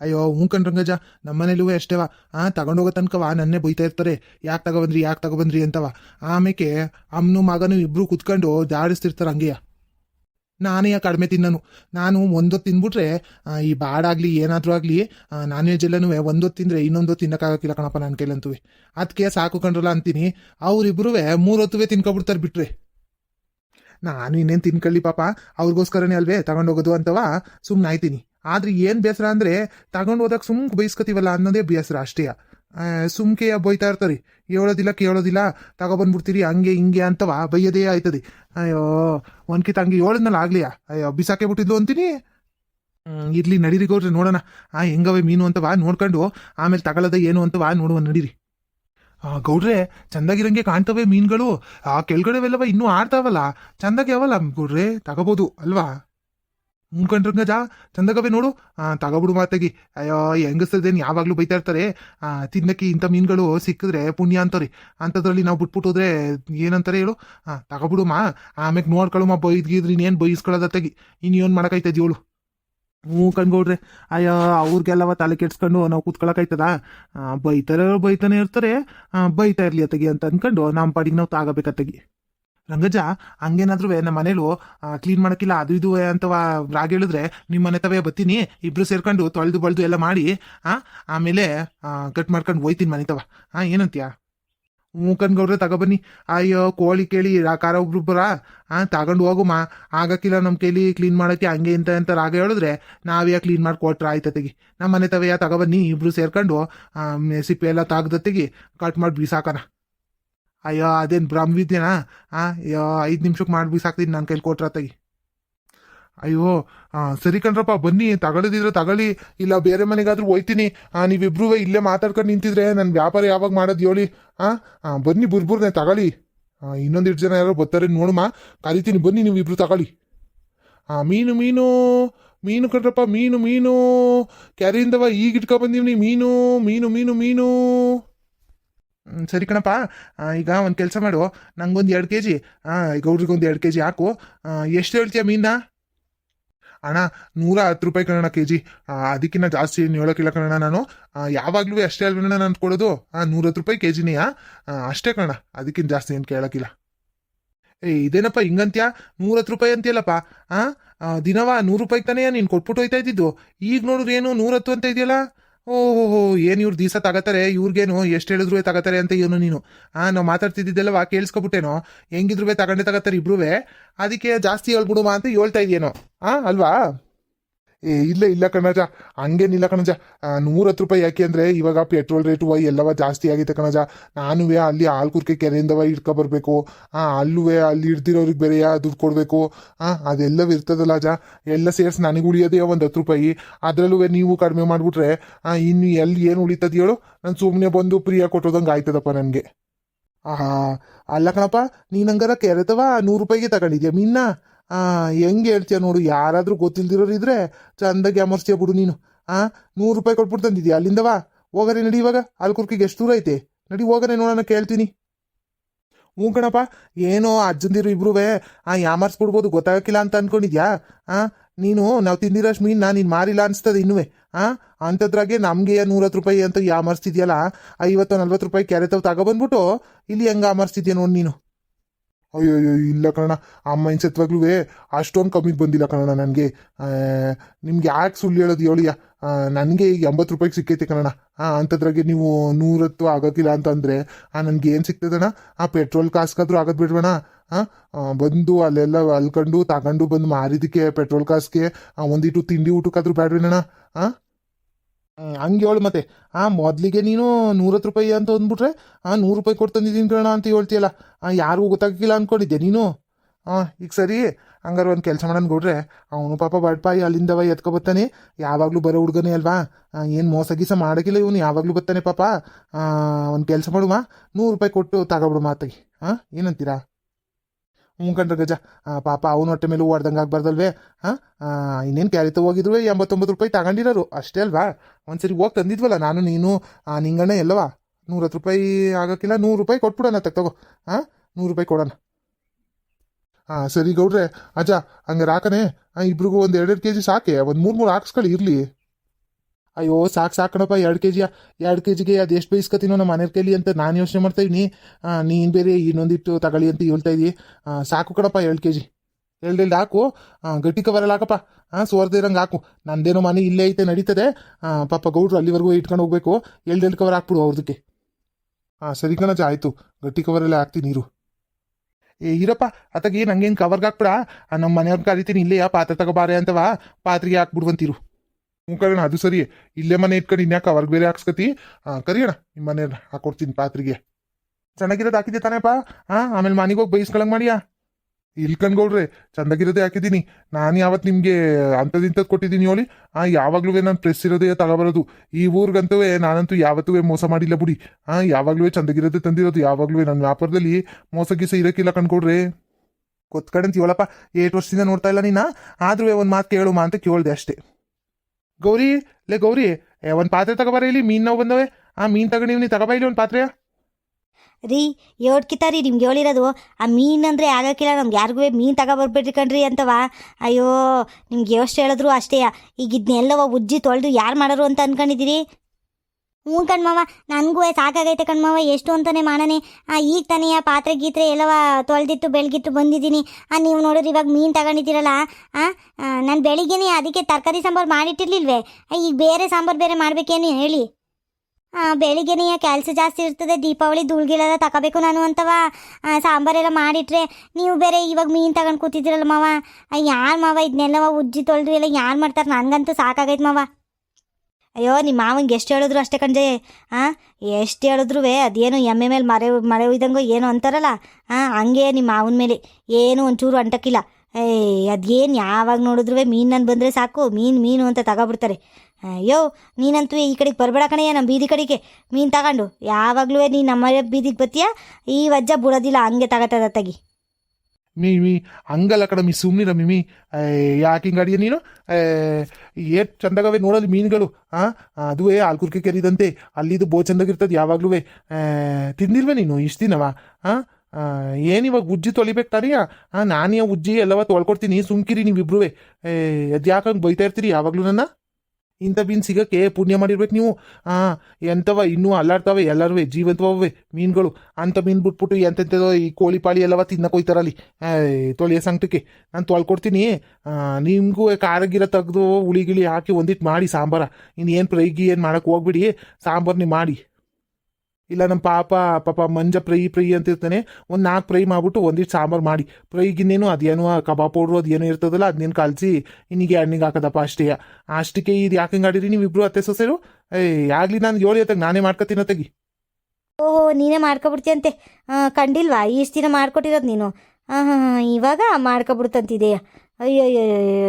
ಅಯ್ಯೋ ಹ್ಞೂ ನಮ್ಮ ನಮ್ಮನೇಲೂ ಅಷ್ಟೇವ ಆ, ತಗೊಂಡೋಗೋ ತನಕವ ನನ್ನೇ ಬೈತಾ ಇರ್ತಾರೆ. ಯಾಕೆ ತಗೊಬಂದ್ರಿ ಯಾಕೆ ತಗೊಬಂದ್ರಿ ಅಂತವ. ಆಮೇಲೆ ಅಮ್ಮನು ಮಗನು ಇಬ್ರು ಕುತ್ಕೊಂಡು ಜಾಡಿಸ್ತಿರ್ತಾರೆ ಹಂಗೆಯ? ನಾನೇ ಕಡಿಮೆ ತಿನ್ನನು? ನಾನು ಒಂದೊತ್ತು ತಿಂದ್ಬಿಟ್ರೆ ಈ ಬಾಡಾಗಲಿ, ಏನಾದರೂ ಆಗಲಿ ನಾನ್ ವೆಜ್ ಎಲ್ಲನೂ ಒಂದೊತ್ತು ತಿಂದರೆ ಇನ್ನೊಂದೊತ್ತು ತಿನ್ನಕ್ಕಾಗಕ್ಕಿಲ್ಲ ಕಣಪ್ಪ ನನ್ನ ಕೈಲಂತೂ ಅದಕ್ಕೆ ಸಾಕು ಕಂಡ್ರಲ್ಲ ಅಂತೀನಿ. ಅವರಿಬ್ಬರೂ ಮೂರೊತ್ತುವೆ ತಿನ್ಕೊಬಿಡ್ತಾರೆ ಬಿಟ್ರೆ. ನಾನು ಇನ್ನೇನು ತಿನ್ಕೊಳ್ಳಿ ಪಾಪ. ಅವ್ರಿಗೋಸ್ಕರನೇ ಅಲ್ವೇ ತಗೊಂಡೋಗೋದು ಅಂತವ. ಸುಮ್ಮನೆ ಆಯ್ತೀನಿ. ಆದ್ರೆ ಏನು ಬೇಸರ ಅಂದ್ರೆ ತಗೊಂಡು ಹೋದಾಗ ಸುಮ್ ಬೈಸ್ಕೊತೀವಲ್ಲ ಅನ್ನೋದೇ ಬೇಸರ ಅಷ್ಟೇ. ಸುಮ್ಕೆಯ ಬೈತಾ ಇರ್ತಾರೆ. ಹೇಳೋದಿಲ್ಲ ಕೇಳೋದಿಲ್ಲ, ತಗೊಬಂದ್ಬಿಡ್ತೀರಿ, ಹಂಗೆ ಹಿಂಗೆ ಅಂತವ ಬೈಯದೇ ಆಯ್ತದೆ. ಅಯ್ಯೋ ಒನ್ಕಿ ಹಂಗೆ ಹೇಳದ್ನಲ್ಲ ಆಗ್ಲಿಯಾ? ಅಯ್ಯೋ, ಬಿಸಾಕೆ ಬಿಟ್ಟಿದ್ಲು ಅಂತೀನಿ. ಇರ್ಲಿ, ನಡೀರಿ ಗೌಡ್ರಿ, ನೋಡೋಣ. ಆ, ಹೆಂಗವೆ ಮೀನು ಅಂತವಾ, ನೋಡ್ಕೊಂಡು ಆಮೇಲೆ ತಗೊಳ್ಳೋದ ಏನು ಅಂತವಾ, ನೋಡುವ, ನಡೀರಿ. ಗೌಡ್ರೆ, ಚಂದಾಗಿರಂಗೆ ಕಾಣ್ತವೆ ಮೀನುಗಳು. ಆ, ಕೆಳಗಡೆವೆಲ್ಲವ ಇನ್ನೂ ಆಡ್ತಾವಲ್ಲ. ಚಂದಾಗಿ ಅವಲ್ಲ ಗೌಡ್ರೆ? ತಗೋಬೋದು, ಅಲ್ವಾ? ಮುಂಕಂಡ್ರಂಗಜ ಚಂದಗವೆ ನೋಡು. ತಗೋಬಿಡು ಮಾತಾಗಿ. ಅಯ್ಯೋ ಹೆಂಗಸದೇನು ಯಾವಾಗ್ಲೂ ಬೈತಾ ಇರ್ತಾರೆ. ತಿನ್ನಕ್ಕೆ ಇಂಥ ಮೀನುಗಳು ಸಿಕ್ಕಿದ್ರೆ ಪುಣ್ಯ ಅಂತಾರೆ. ಅಂಥದ್ರಲ್ಲಿ ನಾವು ಬಿಟ್ಬಿಟ್ಟು ಹೋದ್ರೆ ಏನಂತಾರೆ ಹೇಳು. ಹಾಂ ತಗೋಬಿಡು ಮಾ. ಆಮ್ಯಾಗ ನೋಡ್ಕೊಳ್ಳು ಮಾ ಬೈದ್ಗಿದ್ರಿ ಇನ್ನೇನು ಬೈಸ್ಕೊಳ್ಳೋದತ್ತಾಗಿ ಇನ್ನೇನು ಮಾಡಕೈತದ ಇವಳು ಹ್ಞೂ ಕಣ್ಗೌಡ್ರೆ ಅಯ್ಯೋ, ಅವ್ರಿಗೆಲ್ಲವ ತಲೆ ಕೆಡ್ಸ್ಕೊಂಡು ನಾವು ಕೂತ್ಕೊಳಕೈತದ? ಬೈತಾರೆ ಬೈತಾನೆ ಇರ್ತಾರೆ. ಬೈತಾ ಇರ್ಲಿ ಅತ್ತಗಿ ಅಂತ ಅನ್ಕೊಂಡು ನಮ್ಮ ಪಾಡಿಗೆ ನಾವು ತಾಗಬೇಕತ್ತಗಿ. ರಂಗಜ್ಜ ಹಂಗೇನಾದ್ರೂ ನಮ್ಮ ಮನೇಲು ಕ್ಲೀನ್ ಮಾಡೋಕ್ಕಿಲ್ಲ, ಅದು ಇದು ಅಂತವ ರಾಗಿ ಹೇಳಿದ್ರೆ ನಿಮ್ಮ ಮನೆ ತವೇ ಬತ್ತೀನಿ, ಇಬ್ರು ಸೇರ್ಕೊಂಡು ತೊಳೆದು ಬಳ್ದು ಎಲ್ಲ ಮಾಡಿ, ಆ, ಆಮೇಲೆ ಕಟ್ ಮಾಡ್ಕೊಂಡು ಹೋಯ್ತೀನಿ ಮನೆ ತವ. ಹಾಂ ಏನಂತೀಯ? ಮೂಕನ್ಗೌಡ್ರೆ ತಗೊಬನ್ನಿ ಅಯ್ಯೋ, ಕೋಳಿ ಕೇಳಿ ರಾಕಾರ ಒಬ್ರು ಬರ. ತಗೊಂಡು ಹೋಗುಮ್ಮ ಆಗಕ್ಕಿಲ್ಲ ನಮ್ಮ ಕೈಲಿ ಕ್ಲೀನ್ ಮಾಡೋಕ್ಕೆ ಹಂಗೆ ಇಂತ ಅಂತ ರಾಗ ಹೇಳಿದ್ರೆ ನಾವೇ ಕ್ಲೀನ್ ಮಾಡಿ ಕೊಟ್ರೆ ಆಯ್ತತೆಗಿ ನಮ್ಮ ಮನೆ ತವೆಯ ತಗೊಬನ್ನಿ ಇಬ್ರು ಸೇರ್ಕೊಂಡು ಸಿಪ್ಪೆ ಎಲ್ಲ ತೆಗ್ದತ್ತಿಗೆ ಕಟ್ ಮಾಡಿ ಬೀಸಾಕನ ಅಯ್ಯೋ, ಅದೇನು ಬ್ರಹ್ಮಿದ್ಯನಾ ಹಾಂ ಅಯ್ಯೋ, ಐದು ನಿಮಿಷಕ್ಕೆ ಮಾಡಿ ಸಾಕ್ತೀನಿ ನನ್ನ ಕೈಲಿ ಕೊಟ್ರ ತೆಗಿ ಅಯ್ಯೋ ಸರಿ ಕಣ್ರಪ್ಪ, ಬನ್ನಿ ತಗೊಳ್ಳೋದಿದ್ರೆ ತಗೊಳ್ಳಿ, ಇಲ್ಲ ಬೇರೆ ಮನೆಗಾದ್ರೂ ಹೋಯ್ತೀನಿ. ನೀವಿಬ್ರೂ ಇಲ್ಲೇ ಮಾತಾಡ್ಕೊಂಡು ನಿಂತಿದ್ರೆ ನನ್ನ ವ್ಯಾಪಾರ ಯಾವಾಗ ಮಾಡೋದು ಹೇಳಿ. ಹಾಂ ಬನ್ನಿ ಬುರ್ಬುರ್ನೆ, ತಗೊಳ್ಳಿ. ಇನ್ನೊಂದು ಎರಡು ಜನ ಯಾರೋ ಬರ್ತಾರೆ ನೋಡಮ್ಮ ಕರಿತೀನಿ, ಬನ್ನಿ ನೀವಿಬ್ರು ತಗೊಳ್ಳಿ. ಹಾಂ ಮೀನು ಮೀನು ಮೀನು ಕಣ್ರಪ್ಪ, ಮೀನು ಮೀನು. ಕೆರೆಯಿಂದವ ಈಗ ಇಟ್ಕೊ ನೀ ಮೀನು ಮೀನು ಮೀನು ಮೀನು. ಸರಿ ಕಣಪ್ಪ. ಈಗ ಒಂದು ಕೆಲಸ ಮಾಡು. ನಂಗೊಂದು ಎರಡು ಕೆ ಜಿ ಗೌಡ್ರಿಗೊಂದು ಎರಡು ಕೆ ಜಿ ಹಾಕು ಎಷ್ಟು ಹೇಳ್ತೀಯ ಮೀನಾ? ಅಣ್ಣ, ನೂರ ಹತ್ತು ರೂಪಾಯಿ ಕಣೋಣ ಕೆ ಜಿ ಅದಕ್ಕಿಂತ ಜಾಸ್ತಿ ಏನು ಹೇಳೋಕ್ಕಿಲ್ಲ ಕಣ ನಾನು. ಯಾವಾಗಲೂ ಅಷ್ಟೇ ಅಲ್ವಣ್ಣ ನಾನು ಕೊಡೋದು. ನೂರ ಹತ್ತು ರೂಪಾಯಿ ಕೆ ಜಿನೇ ಅಷ್ಟೇ ಕಣ ಅದಕ್ಕಿಂತ ಜಾಸ್ತಿ ಏನು ಕೇಳೋಕ್ಕಿಲ್ಲ. ಏ, ಇದೇನಪ್ಪ ಹಿಂಗಂತ್ಯ? ನೂರ ಹತ್ತು ರೂಪಾಯಿ ಅಂತೀಯಲ್ಲಪ್ಪ. ಹಾಂ ದಿನವ ನೂರು ರೂಪಾಯಿ ತಾನೇ ನೀನು ಕೊಟ್ಬಿಟ್ಟು ಹೋಯ್ತಾ ಇದ್ದಿದ್ದು? ಈಗ ನೋಡಿದ್ರೆ ಏನು ನೂರ ಹತ್ತು ಅಂತ ಇದೆಯಲ್ಲ? ಓಹೋ ಏನು ಇವ್ರು ದಿವಸ ತಗತಾರೆ ಇವ್ರಿಗೇನು ಎಷ್ಟು ಹೇಳಿದ್ರು ತಗತಾರೆ ಅಂತ ಏನು ನೀನು? ಹಾಂ ನಾವು ಮಾತಾಡ್ತಿದ್ದಿದ್ದೆಲ್ಲವಾ ಕೇಳಿಸ್ಕೊಬಿಟ್ಟೇನೋ? ಹೆಂಗಿದ್ರು ತಗೊಂಡೆ ತಗತಾರೆ ಇಬ್ರುವೆ? ಅದಕ್ಕೆ ಜಾಸ್ತಿ ಹೇಳ್ಬಿಡುವ ಅಂತ ಹೇಳ್ತಾ ಇದೆಯೇನೋ? ಆ, ಅಲ್ವಾ? ಏ, ಇಲ್ಲ ಇಲ್ಲ ಕಣಜ. ಹಂಗೇನಿಲ್ಲ ಕಣಜ. ನೂರ ಹತ್ತು ರೂಪಾಯಿ ಯಾಕೆ ಅಂದರೆ ಇವಾಗ ಪೆಟ್ರೋಲ್ ರೇಟು ಎಲ್ಲವ ಜಾಸ್ತಿ ಆಗೈತೆ ಕಣಜ. ನಾನುವೇ ಅಲ್ಲಿ ಹಾಲ್ಕುರ್ಕೆ ಕೆರೆಯಿಂದವ ಇಟ್ಕೊ ಬರಬೇಕು. ಹಾಂ ಅಲ್ಲೂ ಅಲ್ಲಿ ಹಿಡ್ದಿರೋರಿಗೆ ಯಾ ದುಡ್ಡು ಕೊಡಬೇಕು. ಹಾಂ ಅದೆಲ್ಲವೂ ಇರ್ತದಲ್ಲ ಅಜ ಎಲ್ಲ ಸೇರಿಸಿ ನನಗೆ ಉಳಿಯೋದೇ ಒಂದು ಹತ್ತು ರೂಪಾಯಿ. ಅದರಲ್ಲೂ ನೀವು ಕಡಿಮೆ ಮಾಡಿಬಿಟ್ರೆ ಇನ್ನು ಎಲ್ಲಿ ಏನು ಉಳಿತದ ಹೇಳು. ನಾನು ಸುಮ್ಮನೆ ಬಂದು ಪ್ರಿಯ ಕೊಟ್ಟೋದಂಗೆ ಆಯ್ತದಪ್ಪ ನನಗೆ. ಆಹಾ. ಅಲ್ಲ ಕಣಪ್ಪ, ನೀನು ಹಂಗಾರ ಕೆರೆತವ ನೂರು ರೂಪಾಯಿಗೆ ತಗೊಂಡಿದ್ಯಾ? ಮೀನ್ನ. ಹೆಂಗೆ ಹೇಳ್ತೀಯ ನೋಡು, ಯಾರಾದರೂ ಗೊತ್ತಿಲ್ದಿರೋರು ಇದ್ರೆ ಚಂದಾಗಿ ಅಮರ್ಸ್ತೀಯ ಬಿಡು ನೀನು. ಆ, ನೂರು ರೂಪಾಯಿ ಕೊಟ್ಬಿಟ್ಟು ತಂದಿದ್ದೀಯ ಅಲ್ಲಿಂದವಾ ಹೋಗರೆ ನಡಿ ಇವಾಗ. ಅಲ್ಕುರ್ಕಿಗೆ ಎಷ್ಟು ದೂರ ಐತೆ? ನಡಿ ಹೋಗರೆ ನೋಡೋಣ ಕೇಳ್ತೀನಿ. ಹ್ಞೂ ಕಣಪ್ಪ. ಏನೋ ಅಜ್ಜಂದಿರು ಇಬ್ರುವೆ, ಆ ಯಾಮರ್ಸ್ಬಿಡ್ಬೋದು ಗೊತ್ತಾಗಕ್ಕಿಲ್ಲ ಅಂತ ಅನ್ಕೊಂಡಿದ್ಯಾ? ಆ, ನೀನು ನಾವು ತಿಂದಿರೋಷ್ಟು ಮೀನ್ನ ನೀನು ಮಾರಿಲ್ಲ ಅನ್ಸ್ತದೆ ಇನ್ನುವೆ. ಹಾಂ ಅಂಥದ್ರಾಗೆ ನಮಗೆ ನೂರತ್ತು ರೂಪಾಯಿ ಅಂತ ಯಾಮರ್ಸ್ತಿದ್ಯಲ್ಲ ಐವತ್ತು ನಲ್ವತ್ತು ರೂಪಾಯಿ ಕ್ಯಾರೆತವ್ ತಗೊಬಂದ್ಬಿಟ್ಟು ಇಲ್ಲಿ ಹೆಂಗೆ ಅಮರ್ಸ್ತಿದ್ಯಾ ನೋಡಿ ನೀನು. ಅಯ್ಯೋ ಅಯ್ಯೋ ಇಲ್ಲ ಕಣ ಅಮ್ಮ ಇನ್ಸತ್ವಾಗ್ಲೂ ಅಷ್ಟೊಂದು ಕಮ್ಮಿಗೆ ಬಂದಿಲ್ಲ ಕಣ ನನಗೆ. ನಿಮ್ಗೆ ಯಾಕೆ ಸುಳ್ಳು ಹೇಳೋದು ಹೇಳಿಯ ನನಗೆ ಈಗ ಎಂಬತ್ತು ರೂಪಾಯಿಗೆ ಸಿಕ್ಕೈತೆ ಕಣ ಅಂಥದ್ರಾಗೆ ನೀವು ನೂರತ್ತು ಆಗೋಕ್ಕಿಲ್ಲ ಅಂತಂದರೆ ನನಗೆ ಏನು ಸಿಗ್ತದಣ್ಣ ಆ, ಪೆಟ್ರೋಲ್ ಕಾಸ್ಗಾದ್ರೂ ಆಗೋದು ಬಿಡ್ವಣ ಹಾಂ ಬಂದು ಅಲ್ಲೆಲ್ಲ ಅಲ್ಕೊಂಡು ತಗೊಂಡು ಬಂದು ಮಾರಿದಕ್ಕೆ ಪೆಟ್ರೋಲ್ ಕಾಸ್ಗೆ ಒಂದಿಟ್ಟು ತಿಂಡಿ ಊಟಕ್ಕಾದ್ರೂ ಅಣ್ಣ ಆ? ಹಂಗೆ ಹೇಳು ಮತ್ತೆ. ಆ, ಮೊದಲಿಗೆ ನೀನು ನೂರತ್ತು ರೂಪಾಯಿ ಅಂತ ಅಂದ್ಬಿಟ್ರೆ, ಆ, ನೂರು ರೂಪಾಯಿ ಕೊಟ್ಟು ತಂದಿದ್ದೀನಿ ಕಣ ಅಂತ ಹೇಳ್ತೀಯಲ್ಲ. ಯಾರಿಗೂ ಗೊತ್ತಾಗಿಲ್ಲ ಅಂದ್ಕೊಂಡಿದ್ದೆ ನೀನು? ಹಾಂ ಈಗ ಸರಿ. ಹಂಗಾರೆ ಒಂದು ಕೆಲಸ ಮಾಡೋಣ ಗೌಡ್ರೆ. ಅವನು ಪಾಪ ಬಡ್ಪಾಯಿ ಅಲ್ಲಿಂದವ ಎತ್ಕೊ ಬರ್ತಾನೆ ಯಾವಾಗಲೂ ಬರೋ ಹುಡುಗನೇ ಅಲ್ವಾ? ಏನು ಮೋಸ ಗೀಸ ಮಾಡೋಕ್ಕಿಲ್ಲ ಇವನು. ಯಾವಾಗಲೂ ಬರ್ತಾನೆ ಪಾಪ. ಒಂದು ಕೆಲಸ ಮಾಡುವ. ನೂರು ರೂಪಾಯಿ ಕೊಟ್ಟು ತಗೊಬಿಡು ಮಾತಾಗಿ. ಹಾಂ ಏನಂತೀರಾ? ಹ್ಞೂ ಗಜ. ಪಾಪ ಅವನ ಹೊಟ್ಟೆ ಮೇಲೆ ಓಡ್ದಂಗೆ ಆಗ್ಬಾರ್ದಲ್ವೇ? ಹಾಂ ಇನ್ನೇನು ಕ್ಯಾರಿತ ಹೋಗಿದ್ರು ಎಂಬತ್ತೊಂಬತ್ತು ರೂಪಾಯಿ ತಗೊಂಡಿರೋರು. ಅಷ್ಟೇ ಅಲ್ವಾ? ಒಂದ್ಸರಿ ಹೋಗಿ ತಂದಿದ್ವಲ್ಲ ನಾನು, ನೀನು ನಿಂಗಣ್ಣ ಎಲ್ಲವಾ? ನೂರತ್ತು ರೂಪಾಯಿ ಆಗೋಕ್ಕಿಲ್ಲ, ನೂರು ರೂಪಾಯಿ ಕೊಟ್ಬಿಡೋಣ, ತಗ ತಗೋ. ಹಾಂ ನೂರು ರೂಪಾಯಿ ಕೊಡೋಣ. ಹಾಂ ಸರಿ ಗೌಡ್ರೆ, ಅಜ್ಜ, ಹಂಗಾರೆ ಹಾಕನೆ ಇಬ್ರಿಗೂ ಒಂದು ಎರಡೆರಡು ಕೆ ಜಿ ಸಾಕೆ. ಒಂದು ಮೂರು ಮೂರು ಹಾಕ್ಸ್ಕೊಳ್ಳಿ, ಇರಲಿ. ಅಯ್ಯೋ, ಸಾಕು ಸಾಕಣಪ್ಪ ಎರಡು ಕೆ ಜಿಯ ಎರಡು ಕೆ ಜಿಗೆ ಅದು ಎಷ್ಟು ಬೈಸ್ಕೊತೀನೋ ನಮ್ಮ ಮನೆಯವ್ರ ಕೈಲಿ ಅಂತ ನಾನು ಯೋಚನೆ ಮಾಡ್ತಾ ಇದ್ದೀನಿ. ನೀನು ಬೇರೆ ಇನ್ನೊಂದಿಟ್ಟು ತಗೊಳ್ಳಿ ಅಂತ ಹೇಳ್ತಾ ಇದ್ದೀವಿ ಸಾಕು ಕಣಪ್ಪ, ಎರಡು ಕೆ ಜಿ ಎರಡು ಹಾಕು. ಗಟ್ಟಿಕ ಗಟ್ಟಿ ಕವರಲ್ಲಿ ಹಾಕಪ್ಪ. ಹಾಂ ಸೋರ್ದೇ ಇರಂಗೆ ಹಾಕು. ನಂದೇನೋ ಮನೆ ಇಲ್ಲೇ ಐತೆ, ನಡೀತದೆ. ಪಾಪ ಗೌಡ್ರು ಅಲ್ಲಿವರೆಗೂ ಇಟ್ಕೊಂಡು ಹೋಗ್ಬೇಕು. ಎರಡು ಕವರ್ ಹಾಕ್ಬಿಡು ಅವ್ರದಕ್ಕೆ. ಹಾಂ ಸರಿ ಕಣಜ, ಆಯಿತು. ಗಟ್ಟಿ ಕವರಲ್ಲೇ ಹಾಕ್ತೀನಿ ನೀರು ಏ, ಇರಪ್ಪ, ಅತ್ತಾಗಿ ಹಂಗೇನು ಕವರ್ಗೆ ಹಾಕ್ಬಿಡ? ನಮ್ಮ ಮನೆಯವ್ರಿಗೆ ಕರಿತೀನಿ, ಇಲ್ಲೇ ಯಾ, ಪಾತ್ರೆ ತಗೋಬಾರೆ ಅಂತವಾ? ಪಾತ್ರೆಗೆ ಹಾಕ್ಬಿಡುವಂತೀರು. ಹ್ಞೂ ಅದು ಸರಿ ಇಲ್ಲೇ ಮನೆ ಇಟ್ಕೊಂಡು ಇನ್ಯಾಕ ಅವ್ರಿಗೆ ಬೇರೆ ಹಾಕ್ಸ್ಕತಿ? ಹಾಂ ಕರಿಯೋಣ. ನಿಮ್ಮ ಮನೆಯಲ್ಲ ಹಾಕೊಡ್ತೀನಿ ಪಾತ್ರಿಗೆ. ಚೆನ್ನಾಗಿರೋದು ಹಾಕಿದ್ದೆ ತಾನೇಪ್ಪ? ಹಾಂ ಆಮೇಲೆ ಮನೆಗೆ ಹೋಗಿ ಬೈಸ್ಕೊಳಂಗೆ ಮಾಡಿಯಾ? ಇಲ್ಕಂಡ್ಗೌಡ್ರೆ ಚಂದಾಗಿರೋದೇ ಹಾಕಿದ್ದೀನಿ. ನಾನು ಯಾವತ್ತು ನಿಮಗೆ ಅಂಥದಿಂಥದ್ದು ಕೊಟ್ಟಿದ್ದೀನಿ ಹೇಳಿ ಹಾಂ ಯಾವಾಗಲೂ ನಾನು ಪ್ರೆಸ್ ಇರೋದೇ ತಗೋಬರೋದು. ಈ ಊರಿಗಂತೂ ನಾನಂತೂ ಯಾವತ್ತೂ ಮೋಸ ಮಾಡಿಲ್ಲ ಬಿಡಿ. ಹಾಂ ಯಾವಾಗಲೂ ಚಂದಾಗಿರೋದೇ ತಂದಿರೋದು, ಯಾವಾಗಲೂ ನನ್ನ ವ್ಯಾಪಾರದಲ್ಲಿ ಮೋಸ ಗೀಸ ಇರೋಕ್ಕಿಲ್ಲ ಕಣ್ಕೊಡ್ರೆ ಕೊತ್ಕಡಂತೀವಳಪ್ಪ ಏಟ್ ವರ್ಷದಿಂದ ನೋಡ್ತಾ ಇಲ್ಲ ನೀನು? ಆದ್ರೂ ಒಂದು ಮಾತು ಕೇಳುಮ ಅಂತ ಕೇಳಿದೆ ಅಷ್ಟೇ. ಗೌರಿ, ಲೇ ಗೌರಿ ಒಂದು ಪಾತ್ರೆ ತಗೋಬಾರ ಇಲ್ಲಿ, ಮೀನು ನಾವು ಬಂದವೆ. ಆ ಮೀನು ತಗೊಂಡಿವ್ ನೀವು ತಗೋಬಾ ಇಲ್ಲಿ ಒಂದು ಪಾತ್ರೆ? ರೀ ಏಟ್ಕಿತ ರೀ ನಿಮ್ಗೆ ಹೇಳಿರೋದು. ಆ ಮೀನು ಅಂದರೆ ಆಗಕ್ಕಿಲ್ಲ, ನಮ್ಗೆ ಯಾರಿಗೂ ಮೀನು ತಗೊಬರ್ಬೇಡ್ರಿ ಕಣ್ರಿ ಅಂತವ. ಅಯ್ಯೋ, ನಿಮ್ಗೆ ಎಷ್ಟು ಹೇಳಿದ್ರು ಅಷ್ಟೇ. ಈಗ ಇದನ್ನೆಲ್ಲವ ಉಜ್ಜಿ ತೊಳೆದು ಯಾರು ಮಾಡೋರು ಅಂತ ಅನ್ಕೊಂಡಿದ್ದೀರಿ ಹ್ಞೂ ಕಣ್ಮವ ನನಗೂ ಸಾಕಾಗೈತೆ ಕಣ್ಮವ ಎಷ್ಟು ಅಂತಾನೆ ಮಾಡನೆ ಈಗ ತಾನೇ ಆ ಪಾತ್ರೆ ಗೀತ್ರೆ ಎಲ್ಲವ ತೊಳೆದಿತ್ತು, ಬೆಳಗಿತ್ತು, ಬಂದಿದ್ದೀನಿ. ನೀವು ನೋಡಿದ್ರೆ ಇವಾಗ ಮೀನು ತಗೊಂಡಿದ್ದೀರಲ್ಲ ನಾನು ಬೆಳಿಗ್ಗೆನೇ ಅದಕ್ಕೆ ತರಕಾರಿ ಸಾಂಬಾರು ಮಾಡಿಟ್ಟಿರ್ಲಿಲ್ವೇ? ಈಗ ಬೇರೆ ಸಾಂಬಾರು ಬೇರೆ ಮಾಡಬೇಕೇನು ಹೇಳಿ? ಬೆಳಿಗ್ಗೆನೇ ಕೆಲಸ ಜಾಸ್ತಿ ಇರ್ತದೆ, ದೀಪಾವಳಿ ಧೂಳ್ಗಿಳೆಲ್ಲ ತಗೋಬೇಕು ನಾನು ಅಂತವ. ಸಾಂಬಾರೆಲ್ಲ ಮಾಡಿಟ್ರೆ ನೀವು ಬೇರೆ ಇವಾಗ ಮೀನು ತಗೊಂಡು ಕೂತಿದ್ದೀರಲ್ಲ ಮಾವ. ಯಾರು ಮಾವ ಇದನ್ನೆಲ್ಲವ ಉಜ್ಜಿ ತೊಳೆದು ಎಲ್ಲ ಯಾರು ಮಾಡ್ತಾರೆ? ನನಗಂತೂ ಸಾಕಾಗೈತೆ ಮಾವ. ಅಯ್ಯೋ ನಿಮ್ಮ ಮಾವಂಗೆ ಎಷ್ಟು ಹೇಳಿದ್ರು ಅಷ್ಟೇ ಕಣ್ಜೆ. ಹಾಂ ಎಷ್ಟು ಹೇಳಿದ್ರು ಅದೇನು ಎಮ್ಮೆ ಮೇಲೆ ಮರೆ ಮರೆ ಒಯ್ದಂಗೋ ಏನೋ ಅಂತಾರಲ್ಲ. ಹಾಂ ಹಂಗೆ ನಿಮ್ಮ ಮಾವನ ಮೇಲೆ ಏನು ಒಂಚೂರು ಅಂಟಕ್ಕಿಲ್ಲ. ಏಯ್ ಅದೇನು ಯಾವಾಗ ನೋಡಿದ್ರು ಮೀನು ನಾನು ಬಂದರೆ ಸಾಕು, ಮೀನು ಮೀನು ಅಂತ ತಗೊಬಿಡ್ತಾರೆ. ಅಯ್ಯೋ, ನೀನಂತೂ ಈ ಕಡೆಗೆ ಬರಬೇಡ ಕಣಯ್ಯ ನಮ್ಮ ಬೀದಿ ಕಡೆಗೆ. ಮೀನು ತಗೊಂಡು, ಯಾವಾಗಲೂ ನೀನು ನಮ್ಮ ಬೀದಿಗೆ ಬತ್ತೀಯ ಈ ವಜ್ಜ ಬಿಡೋದಿಲ್ಲ, ಹಂಗೆ ತಗತದ ತಗಿ ಮೀ ಮೀ, ಹಂಗಲ್ಲ ಕಣ ಮೀ ಸುಮ್ಮನಿರ ಮೀ ಯಾಕೆ ಹಿಂಗೆ ನೀನು? ಏಟ್ ಚಂದಾಗವೆ ನೋಡಲ್ಲಿ ಮೀನುಗಳು. ಹಾಂ ಅದುವೇ ಆಲ್ಕುರ್ಕೆ ಕೆರಿದಂತೆ. ಅಲ್ಲಿದು ಬೋ ಚಂದಾಗಿರ್ತದೆ ಯಾವಾಗಲೂ ತಿಂದಿಲ್ವೇ ನೀನು ಇಷ್ಟು ದಿನವಾ? ಹಾಂ ಏನಿವಾಗ ಉಜ್ಜಿ ತೊಳಿಬೇಕು ತಾನೆಯಾ ಹಾಂ ನಾನೇ ಉಜ್ಜಿ ಎಲ್ಲವ ತೊಳ್ಕೊಡ್ತೀನಿ, ಸುಮ್ಕಿರಿ ನೀವಿಬ್ರುವೆ. ಅದು ಯಾಕಂಗೆ ಬೈತಾ ಇರ್ತೀರಿ ಯಾವಾಗಲೂ ನನ್ನ? ಇಂಥ ಮೀನು ಸಿಗೋಕ್ಕೆ ಪುಣ್ಯ ಮಾಡಿರ್ಬೇಕು. ನೀವು ಹಾಂ ಎಂಥವ ಇನ್ನೂ ಅಲ್ಲಾಡ್ತವೆ ಎಲ್ಲರೂ ಜೀವಂತವೇ ಮೀನುಗಳು. ಅಂಥ ಮೀನು ಬಿಟ್ಬಿಟ್ಟು ಎಂತೆಂಥದೋ ಈ ಕೋಳಿ ಪಾಳಿ ಎಲ್ಲವ ತಿನ್ನಕ್ಕೆ ಹೋಯ್ತಾರಲ್ಲಿ. ತೊಳೆಯ ಸಂಕಟಕ್ಕೆ. ನಾನು ತೊಳ್ಕೊಡ್ತೀನಿ. ನಿಮಗೂ ಕಾರಗಿರ ತೆಗೆದು ಹುಳಿ ಗಿಳಿ ಹಾಕಿ ಒಂದಿಟ್ಟು ಮಾಡಿ ಸಾಂಬಾರ. ಇನ್ನೇನು ಪ್ರೈಗಿ ಏನು ಮಾಡೋಕ್ಕೆ ಹೋಗ್ಬಿಡಿ. ಸಾಂಬಾರು ನೀವು ಮಾಡಿ. ಇಲ್ಲ ನಮ್ಮ ಪಾಪ ಪಾಪ ಮಂಜ ಪ್ರೈ ಪ್ರೈ ಅಂತ ಇರ್ತಾನೆ ಒಂದು ನಾಲ್ಕು ಪ್ರೈ ಮಾಡ್ಬಿಟ್ಟು ಒಂದಿಷ್ಟು ಸಾಂಬಾರು ಮಾಡಿ. ಫ್ರೈಗಿನ್ನೇನು ಅದೇನು ಕಬಾಬ್ ಪೌಡ್ರು, ಅದೇನೋ ಇರ್ತದಲ್ಲ ಅದನ್ನೇನು ಕಲಸಿ ಇನ್ನಿಗೆ ಹಣ್ಣಿಗೆ ಹಾಕೋದಪ್ಪ ಅಷ್ಟೇ. ಅಷ್ಟಕ್ಕೆ ಇದು ಯಾಕೆ ಆಡಿರಿ ನೀವಿಬ್ರು ಅತ್ತೆ ಸೊಸೆರು? ಏಯ್, ಆಗಲಿ ನಾನು ಹೇಳಿ ಅತ್ತಾಗ ನಾನೇ ಮಾಡ್ಕೊತೀನಿ ತಗಿ ಓಹೋ, ನೀನೇ ಮಾಡ್ಕೊಬಿಡ್ತೀಯಂತೆ. ಕಂಡಿಲ್ವಾ? ಇಷ್ಟು ದಿನ ಮಾಡ್ಕೊಟ್ಟಿರೋದು ನೀನು? ಹಾಂ ಹಾಂ ಹಾಂ, ಇವಾಗ ಮಾಡ್ಕೊಬಿಡ್ತಂತಿದೆಯಾ? ಅಯ್ಯೋ ಅಯ್ಯೋ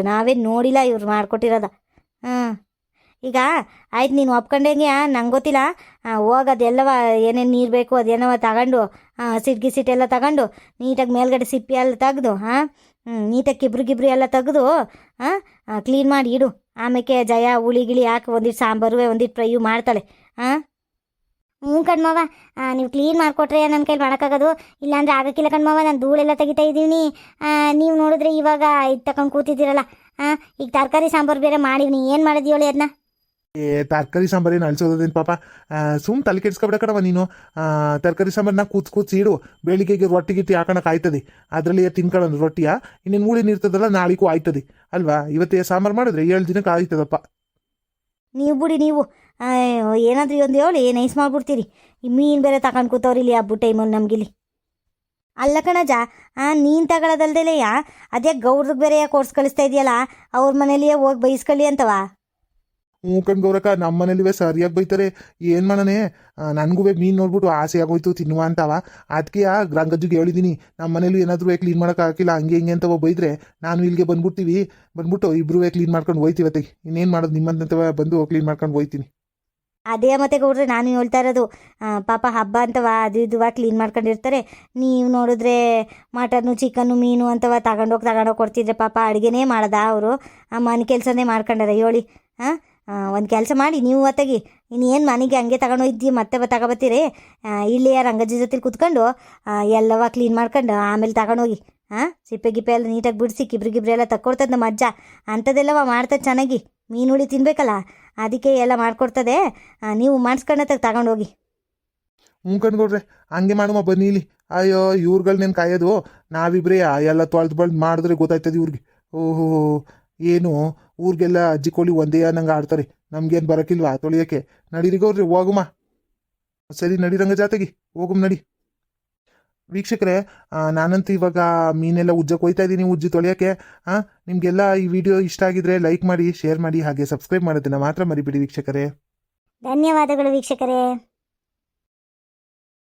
ನಾವೇನು ನೋಡಿಲ್ಲ ಇವ್ರು ಮಾಡ್ಕೊಟ್ಟಿರೋದ. ಹಾಂ ಈಗ ಆಯ್ತು ನೀನು ಒಪ್ಕೊಂಡಂಗೆ ನಂಗೆ ಗೊತ್ತಿಲ್ಲ. ಹೋಗೋದೆಲ್ಲವ ಏನೇನು ನೀರು ಬೇಕು ಅದೇನವ ತಗೊಂಡು ಸಿಟ್ಗಿ ಸಿಟ್ಟೆಲ್ಲ ತಗೊಂಡು, ನೀಟಾಗಿ ಮೇಲ್ಗಡೆ ಸಿಪ್ಪಿ ಎಲ್ಲ ತೆಗೆದು ಹಾಂ ನೀಟಾಗಿ ಕಿಬ್ರು ಗಿಬ್ರು ಎಲ್ಲ ತೆಗೆದು ಹಾಂ ಕ್ಲೀನ್ ಮಾಡಿ ಇಡು. ಆಮೇಲೆ ಜಯ ಹುಳಿ ಗಿಳಿ ಹಾಕಿ ಒಂದಿಟ್ಟು ಸಾಂಬಾರು ಒಂದಿಟ್ಟು ಫ್ರೈಯು ಮಾಡ್ತಾಳೆ ಹಾಂ ಹ್ಞೂ ಕಣ್ಮವ ನೀವು ಕ್ಲೀನ್ ಮಾಡಿಕೊಟ್ರೆ ನನ್ನ ಕೈಲಿ ಮಾಡೋಕ್ಕಾಗೋದು. ಇಲ್ಲಾಂದ್ರೆ ಆಗೋಕ್ಕಿಲ್ಲ ಕಣ್ಮವ ನಾನು ಧೂಳೆಲ್ಲ ತೆಗಿತಾ ಇದ್ದೀನಿ. ನೀವು ನೋಡಿದ್ರೆ ಇವಾಗ ಇದು ತಗೊಂಡು ಕೂತಿದ್ದೀರಲ್ಲ ಹಾಂ ಈಗ ತರಕಾರಿ ಸಾಂಬಾರು ಬೇರೆ ಮಾಡಿವ್ನಿ, ಏನು ಮಾಡಿದ್ಯೋಳಿ ಅದನ್ನ ಏ, ತರಕಾರಿ ಸಾಂಬಾರು ಏನು ಅಳಿಸೋದೇನು ಪಾಪ ಸುಮ್ ತಲೆ ಕೆಡ್ಸ್ಕೊಬೇಡ ಕಣವ ನೀನು. ತರಕಾರಿ ಸಾಂಬಾರನ್ನ ಕೂತ್ ಕೂತ್ ಇಡು. ಬೆಳಿಗ್ಗೆಗೆ ರೊಟ್ಟಿ ಗಿಟ್ಟಿ ಹಾಕೋಣಕ್ಕೆ ಆಯ್ತದೆ. ಅದರಲ್ಲಿ ತಿನ್ಕೊಳ್ಳೋದು ರೊಟ್ಟಿಯ? ಇನ್ನೇನು ಮೂಳಿನ ಇರ್ತದಲ್ಲ, ನಾಳಿಗೂ ಆಯ್ತದೆ. ಅಲ್ವಾ? ಇವತ್ತೇ ಸಾಂಬಾರು ಮಾಡಿದ್ರೆ ಏಳು ದಿನಕ್ಕೆ ಆಯ್ತದಪ್ಪ. ನೀವು ಬಿಡಿ, ನೀವು. ಏನಾದರೂ ಒಂದು ಹೇಳಿ, ನೈಸ್ ಮಾಡ್ಬಿಡ್ತೀರಿ. ಈ ಮೀನು ಬೇರೆ ತಗೊಂಡು ಕೂತವ್ರಿ ಇಲ್ಲಿ ಹಬ್ಬ ಟೈಮಲ್ಲಿ ನಮಗಿಲ್ಲಿ. ಅಲ್ಲ ಕಣಜ ನೀನು ತಗೊಳ್ಳೋದಲ್ದಲೆ ಯಾ? ಅದೇ ಗೌಡ್ರಿಗೆ ಬೇರೆ ಕೊಡ್ಸ್ ಕಳಿಸ್ತಾ ಇದೆಯಲ್ಲ? ಅವ್ರ ಮನೇಲಿಯೇ ಹೋಗಿ ಬೈಸ್ಕೊಳ್ಳಿ ಅಂತವ? ಹ್ಞೂ ಕಣ್ ಗೌರಕ್ಕ ನಮ್ಮ ಮನೇಲಿವೆ ಸರಿಯಾಗಿ ಬೈತಾರೆ. ಏನು ಮಾಡೋಣ? ನನಗೂ ಮೀನು ನೋಡ್ಬಿಟ್ಟು ಆಸೆ ಆಗೋಯ್ತು, ತಿನ್ನುವ ಅಂತವ. ಅದಕ್ಕೆ ಆ ಗ್ರಂಗಜ್ಜಿಗೆ ಹೇಳಿದ್ದೀನಿ ನಮ್ಮ ಮನೇಲಿ ಏನಾದರೂ ಕ್ಲೀನ್ ಮಾಡೋಕ್ಕಾಗಿಲ್ಲ ಹಂಗೆ ಹಿಂಗೆ ಅಂತವ ಬೈದ್ರೆ, ನಾನು ಇಲ್ಲಿಗೆ ಬಂದ್ಬಿಡ್ತೀವಿ. ಬಂದ್ಬಿಟ್ಟು ಇಬ್ರು ಕ್ಲೀನ್ ಮಾಡ್ಕೊಂಡು ಹೋಯ್ತೀವಿ ಅತ್ತೆ ಇನ್ನೇನು ಮಾಡೋದು, ನಿಮ್ಮಂತವ ಬಂದು ಕ್ಲೀನ್ ಮಾಡ್ಕೊಂಡು ಹೋಯ್ತೀನಿ. ಅದೇ ಮತ್ತೆ ಗೌಡ್ರೆ, ನಾನು ಹೇಳ್ತಾ ಇರೋದು ಪಾಪ ಹಬ್ಬ ಅಂತವ, ಅದು ಇದುವ ಕ್ಲೀನ್ ಮಾಡ್ಕೊಂಡಿರ್ತಾರೆ. ನೀವು ನೋಡಿದ್ರೆ ಮಟನ್ನು ಚಿಕನ್ನು ಮೀನು ಅಂತವ ತಗೊಂಡೋಗಿ ತಗೊಂಡೋಗಿ ಕೊಡ್ತಿದ್ರೆ ಪಾಪ ಅಡುಗೆನೇ ಮಾಡದ ಅವರು. ಆ ಮನೆ ಕೆಲಸನೇ ಮಾಡ್ಕೊಂಡಾರೆ, ಹೇಳಿ ಹಾಂ ಒಂದು ಕೆಲಸ ಮಾಡಿ, ನೀವು ಹೊತ್ತಾಗಿ ಇನ್ನೇನು ಮನೆಗೆ ಹಂಗೆ ತಗೊಂಡೋಯ್ದು ಮತ್ತೆ ತಗೊಬತ್ತೀರಿ? ಇಲ್ಲಿ ಯಾರು ರಂಗಜ್ಜಿ ಜೊತೆ ಕುತ್ಕೊಂಡು ಎಲ್ಲವ ಕ್ಲೀನ್ ಮಾಡ್ಕೊಂಡು, ಆಮೇಲೆ ತಗೊಂಡೋಗಿ ಹಾಂ ಸಿಪ್ಪೆ ಗಿಪ್ಪೆ ಎಲ್ಲ ನೀಟಾಗಿ ಬಿಡಿಸಿ, ಕಿಬ್ರಿ ಗಿಬ್ರಿ ಎಲ್ಲ ತಕ್ಕೊಡ್ತದೆ ನಮ್ಮ ಅಜ್ಜ. ಅಂಥದ್ದೆಲ್ಲವ ಮಾಡ್ತದೆ ಚೆನ್ನಾಗಿ. ಮೀನು ಹುಳಿ ತಿನ್ಬೇಕಲ್ಲ, ಅದಕ್ಕೆ ಎಲ್ಲ ಮಾಡ್ಕೊಡ್ತದೆ. ನೀವು ಮಾಡಿಸ್ಕೊಂಡತ್ತಾಗ ತಗೊಂಡೋಗಿ ಹ್ಞೂ ಕಣ್ಗೌಡ್ರೆ ಹಂಗೆ ಮಾಡುವ ಬನ್ನಿ ಇಲ್ಲಿ. ಅಯ್ಯೋ ಇವ್ರುಗಳ್ನೇನು ಕಾಯೋದು, ನಾವಿಬ್ರೇ ಎಲ್ಲ ತೊಳೆದು ಬಳ್ದು ಮಾಡಿದ್ರೆ ಗೊತ್ತಾಯ್ತದೆ ಇವ್ರಿಗೆ. ಓಹೋ, ಏನು? ಊರಿಗೆಲ್ಲ ಅಜ್ಜಿ ಕೋಳಿ ಒಂದೇ ಅನ್ನಂಗೆ ಆಡ್ತಾರೆ. ನಮ್ಗೇನು ಬರೋಕ್ಕಿಲ್ವಾ ತೊಳಿಯೋಕ್ಕೆ. ನಡೀರಿಗೋರ್ರಿ ಹೋಗುಮ್ಮ ಹೋಗುಮ. ಸರಿ ನಡೀರಂಗ ಜಾತೆಗೆ ಹೋಗುಮ್ ನಡಿ. ವೀಕ್ಷಕರೇ ನಾನಂತೂ ಇವಾಗ ಮೀನೆಲ್ಲ ಉಜ್ಜಕ್ಕೆ ಹೋಯ್ತಾ ಇದ್ದೀನಿ ಉಜ್ಜಿ ತೊಳೆಯೋಕ್ಕೆ. ಹಾಂ ನಿಮಗೆಲ್ಲ ಈ ವಿಡಿಯೋ ಇಷ್ಟ ಆಗಿದ್ರೆ ಲೈಕ್ ಮಾಡಿ, ಶೇರ್ ಮಾಡಿ, ಹಾಗೆ ಸಬ್ಸ್ಕ್ರೈಬ್ ಮಾಡೋದನ್ನ ಮಾತ್ರ ಮರಿಬೇಡಿ ವೀಕ್ಷಕರೇ. ಧನ್ಯವಾದಗಳು ವೀಕ್ಷಕರೇ.